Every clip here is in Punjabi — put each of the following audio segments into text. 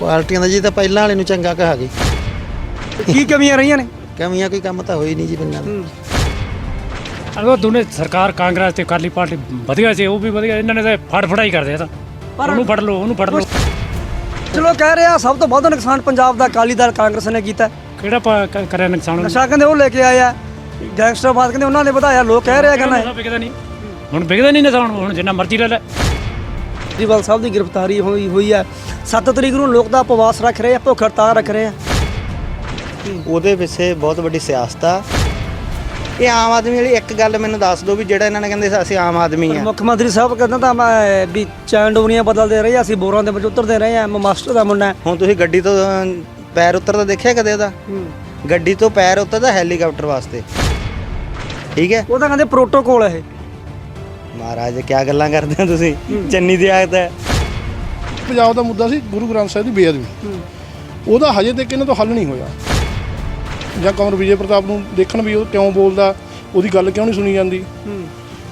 ਪਾਰਟੀਆਂ ਦਾ ਜੀ ਤਾਂ ਪਹਿਲਾਂ ਵਾਲੇ ਨੂੰ ਚੰਗਾ ਕਹਾ ਗਈ ਕੀ ਕਮੀਆਂ ਰਹੀਆਂ ਨੇ? ਕਮੀਆਂ ਕੋਈ ਕੰਮ ਤਾਂ ਹੋਈ ਨਹੀਂ ਜੀ ਪਿੰਡਾਂ ਦਾ। ਅਗੋ ਦੋਨੇ ਸਰਕਾਰ ਕਾਂਗਰਸ ਤੇ ਅਕਾਲੀ ਪਾਰਟੀ ਵਧੀਆ ਸੀ ਉਹ ਵੀ ਵਧੀਆ ਇਹਨਾਂ ਨੇ ਤਾਂ ਫੜ ਫੜਾਈ ਕਰਦੇ ਆ ਤਾਂ। ਉਹਨੂੰ ਫੜ ਲਓ ਉਹਨੂੰ ਫੜ ਲਓ। ਚਲੋ ਕਹਿ ਰਿਹਾ ਸਭ ਤੋਂ ਵੱਧ ਨੁਕਸਾਨ ਪੰਜਾਬ ਦਾ ਅਕਾਲੀ ਦਲ ਕਾਂਗਰਸ ਨੇ ਕੀਤਾ। ਕਿਹੜਾ ਪਾ- ਕ- ਕਰਿਆ ਨੁਕਸਾਨ ਨਸ਼ਾ ਕਹਿੰਦੇ ਉਹ ਲੈ ਕੇ ਆਏ ਆ ਗੈਂਗਸਟਰਵਾਦ ਕਹਿੰਦੇ ਉਹਨਾਂ ਨੇ ਵਧਾਇਆ ਲੋਕ ਕਹਿ ਰਹੇ ਆ ਕਹਿੰਦਾ। ਵਿਕਦਾ ਨਹੀਂ। ਹੁਣ ਵਿਕਦਾ ਨਹੀਂ ਨਸ਼ਾ ਹੁਣ ਹੁਣ ਜਿੰਨਾ ਮਰਜ਼ੀ ਲੈ ਲੈ। ਕੇਜਰੀਵਾਲ ਸਾਹਿਬ ਦੀ ਗ੍ਰਿਫਤਾਰੀ ਹੋਈ ਹੋਈ ਹੈ। 7 ਤਰੀਕ ਨੂੰ ਲੋਕ ਦਾ ਉਪਵਾਸ ਰੱਖ ਰਹੇ ਆ ਭੁੱਖ ਹੜਤਾਲ ਰੱਖ ਰਹੇ ਆ। ਉਹਦੇ ਪਿੱਛੇ ਬਹੁਤ ਵੱਡੀ ਸਿਆਸਤ ਆ। ਇਹ ਆਮ ਆਦਮੀ ਵਾਲੀ ਇੱਕ ਗੱਲ ਮੈਨੂੰ ਦੱਸ ਦਿਓ ਵੀ ਜਿਹੜਾ ਇਹਨਾਂ ਨੇ ਕਹਿੰਦੇ ਅਸੀਂ ਆਮ ਆਦਮੀ ਆ। ਮੁੱਖ ਮੰਤਰੀ ਸਾਹਿਬ ਕਹਿੰਦਾ ਤਾਂ ਮੈਂ ਵੀ ਚੈਂਡੋਨੀਆਂ ਬਦਲਦੇ ਰਹੇ ਆ, ਅਸੀਂ ਬੋਰਾਂ ਦੇ ਵਿੱਚ ਉਤਰਦੇ ਰਹੇ ਆ ਮੈਂ ਮਾਸਟਰ ਦਾ ਮੁੰਡਾ। ਹੁਣ ਤੁਸੀਂ ਗੱਡੀ ਤੋਂ ਪੈਰ ਉੱਤਰਦਾ ਦੇਖਿਆ ਕਦੇ ਉਹਦਾ ਗੱਡੀ ਤੋਂ ਪੈਰ ਉੱਤਰਦਾ ਹੈਲੀਕਾਪਟਰ ਵਾਸਤੇ। ਠੀਕ ਹੈ? ਉਹ ਤਾਂ ਕਹਿੰਦੇ ਪ੍ਰੋਟੋਕੋਲ ਹੈ ਇਹ। ਮਹਾਰਾਜ ਕੀ ਗੱਲਾਂ ਕਰਦੇ ਹੋ ਤੁਸੀਂ? ਚੰਨੀ ਦੀ ਆਦਤ ਹੈ। ਪੰਜਾਬ ਦਾ ਮੁੱਦਾ ਸੀ ਗੁਰੂ ਗ੍ਰੰਥ ਸਾਹਿਬ ਦੀ ਬੇਅਦਬੀ। ਉਹਦਾ ਹਜੇ ਤੱਕ ਇਹਨਾਂ ਤੋਂ ਹੱਲ ਨਹੀਂ ਹੋਇਆ। ਜਾਂ ਕਮਰ ਵਿਜੇ ਪ੍ਰਤਾਪ ਨੂੰ ਦੇਖਣ ਵੀ ਉਹ ਕਿਉਂ ਬੋਲਦਾ ਉਹਦੀ ਗੱਲ ਕਿਉਂ ਨਹੀਂ ਸੁਣੀ ਜਾਂਦੀ?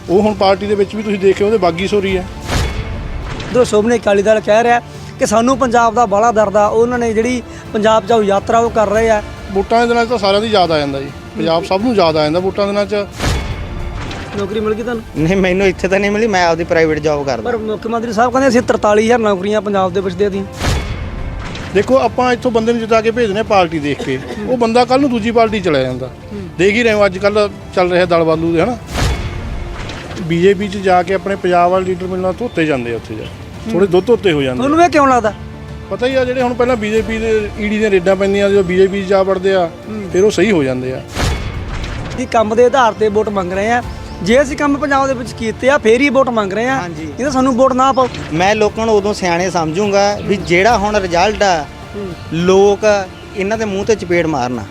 ਉਹ ਹੁਣ ਪਾਰਟੀ ਦੇ ਵਿੱਚ ਵੀ ਤੁਸੀਂ ਦੇਖਿਓ ਉਹਦੇ ਬਾਗੀ ਸੋਰੀ ਹੈ। ਜੋ ਸ਼ੋਭਨੇ ਅਕਾਲੀ ਦਲ ਕਹਿ ਰਿਹਾ ਕਿ ਸਾਨੂੰ ਪੰਜਾਬ ਦਾ ਬਾਲਾ ਦਰਦ ਆ ਉਹਨਾਂ ਨੇ ਜਿਹੜੀ ਪੰਜਾਬ ਜਾਓ ਯਾਤਰਾ ਉਹ ਕਰ ਰਹੇ ਆ। ਵੋਟਾਂ ਦੇ 'ਚ ਤਾਂ ਸਾਰਿਆਂ ਦੀ ਯਾਦ ਆ ਜਾਂਦਾ ਜੀ। ਪੰਜਾਬ ਸਭ ਨੂੰ ਯਾਦ ਆ ਜਾਂਦਾ ਵੋਟਾਂ ਦੇ ਦਿਨਾਂ 'ਚ। ਨੌਕਰੀ ਮਿਲ ਗਈ ਤੁਹਾਨੂੰ? ਨਹੀਂ ਮੈਨੂੰ ਇੱਥੇ ਤਾਂ ਨਹੀਂ ਮਿਲੀ ਮੈਂ ਆਪਦੀ ਪ੍ਰਾਈਵੇਟ ਜੌਬ ਕਰਦਾ। ਪਰ ਮੁੱਖ ਮੰਤਰੀ ਸਾਹਿਬ ਕਹਿੰਦੇ ਅਸੀਂ 43000 ਨੌਕਰੀਆਂ ਪੰਜਾਬ ਦੇ ਵਿੱਚ ਦੇ ਦੀਆਂ ਦੇਖੋ ਆਪਾਂ ਇੱਥੋਂ ਬੰਦੇ ਨੂੰ ਜਿਤਾ ਕੇ ਭੇਜਨੇ ਪਾਰਟੀ ਦੇਖ ਕੇ। ਉਹ ਬੰਦਾ ਕੱਲ ਨੂੰ ਦੂਜੀ ਪਾਰਟੀ ਚਲਾ ਜਾਂਦਾ। ਦੇਖ ਹੀ ਰਹੇ ਹੋ ਅੱਜ ਕੱਲ ਚੱਲ ਰਿਹਾ ਦਲ ਬਾਲੂ ਦੇ ਹਨਾ? ਬੀਜੇਪੀ 'ਚ ਜਾ ਕੇ ਆਪਣੇ ਪੰਜਾਬ ਵਾਲੇ ਲੀਡਰ ਮਿਲਣਾ ਧੋਤੇ ਜਾਂਦੇ ਆ ਉੱਥੇ ਜਾ ਥੋੜੇ ਦੁੱਧ ਧੋਤੇ ਹੋ ਜਾਂਦੇ ਤੁਹਾਨੂੰ ਇਹ ਕਿਉਂ ਲੱਗਦਾ? ਪਤਾ ਹੀ ਆ ਜਿਹੜੇ ਹੁਣ ਪਹਿਲਾਂ ਬੀਜੇਪੀ ਦੇ ਈਡੀ ਦੀਆਂ ਰੇਡਾਂ ਪੈਂਦੀਆਂ ਜਦੋਂ ਬੀਜੇਪੀ 'ਚ ਜਾ ਵੜਦੇ ਆ ਫਿਰ ਉਹ ਸਹੀ ਹੋ ਜਾਂਦੇ ਆ। ਕਿ ਕੰਮ ਦੇ ਆਧਾਰ ਤੇ ਵੋਟ ਮੰਗ ਰਹੇ ਆ? ਜੇ ਅਸੀਂ ਕੰਮ ਪੰਜਾਬ ਦੇ ਵਿੱਚ ਕੀਤੇ ਆ ਫੇਰ ਹੀ ਵੋਟ ਮੰਗ ਰਹੇ ਆ। ਹਾਂਜੀ। ਇਹ ਤਾਂ ਸਾਨੂੰ ਵੋਟ ਨਾ ਪਾਓ। ਮੈਂ ਲੋਕਾਂ ਨੂੰ ਉਦੋਂ ਸਿਆਣੇ ਸਮਝੂੰਗਾ ਵੀ ਜਿਹੜਾ ਹੁਣ ਰਿਜ਼ਲਟ ਆ ਲੋਕ ਇਹਨਾਂ ਦੇ ਮੂੰਹ ਤੇ ਚਪੇੜ ਮਾਰਨਾ।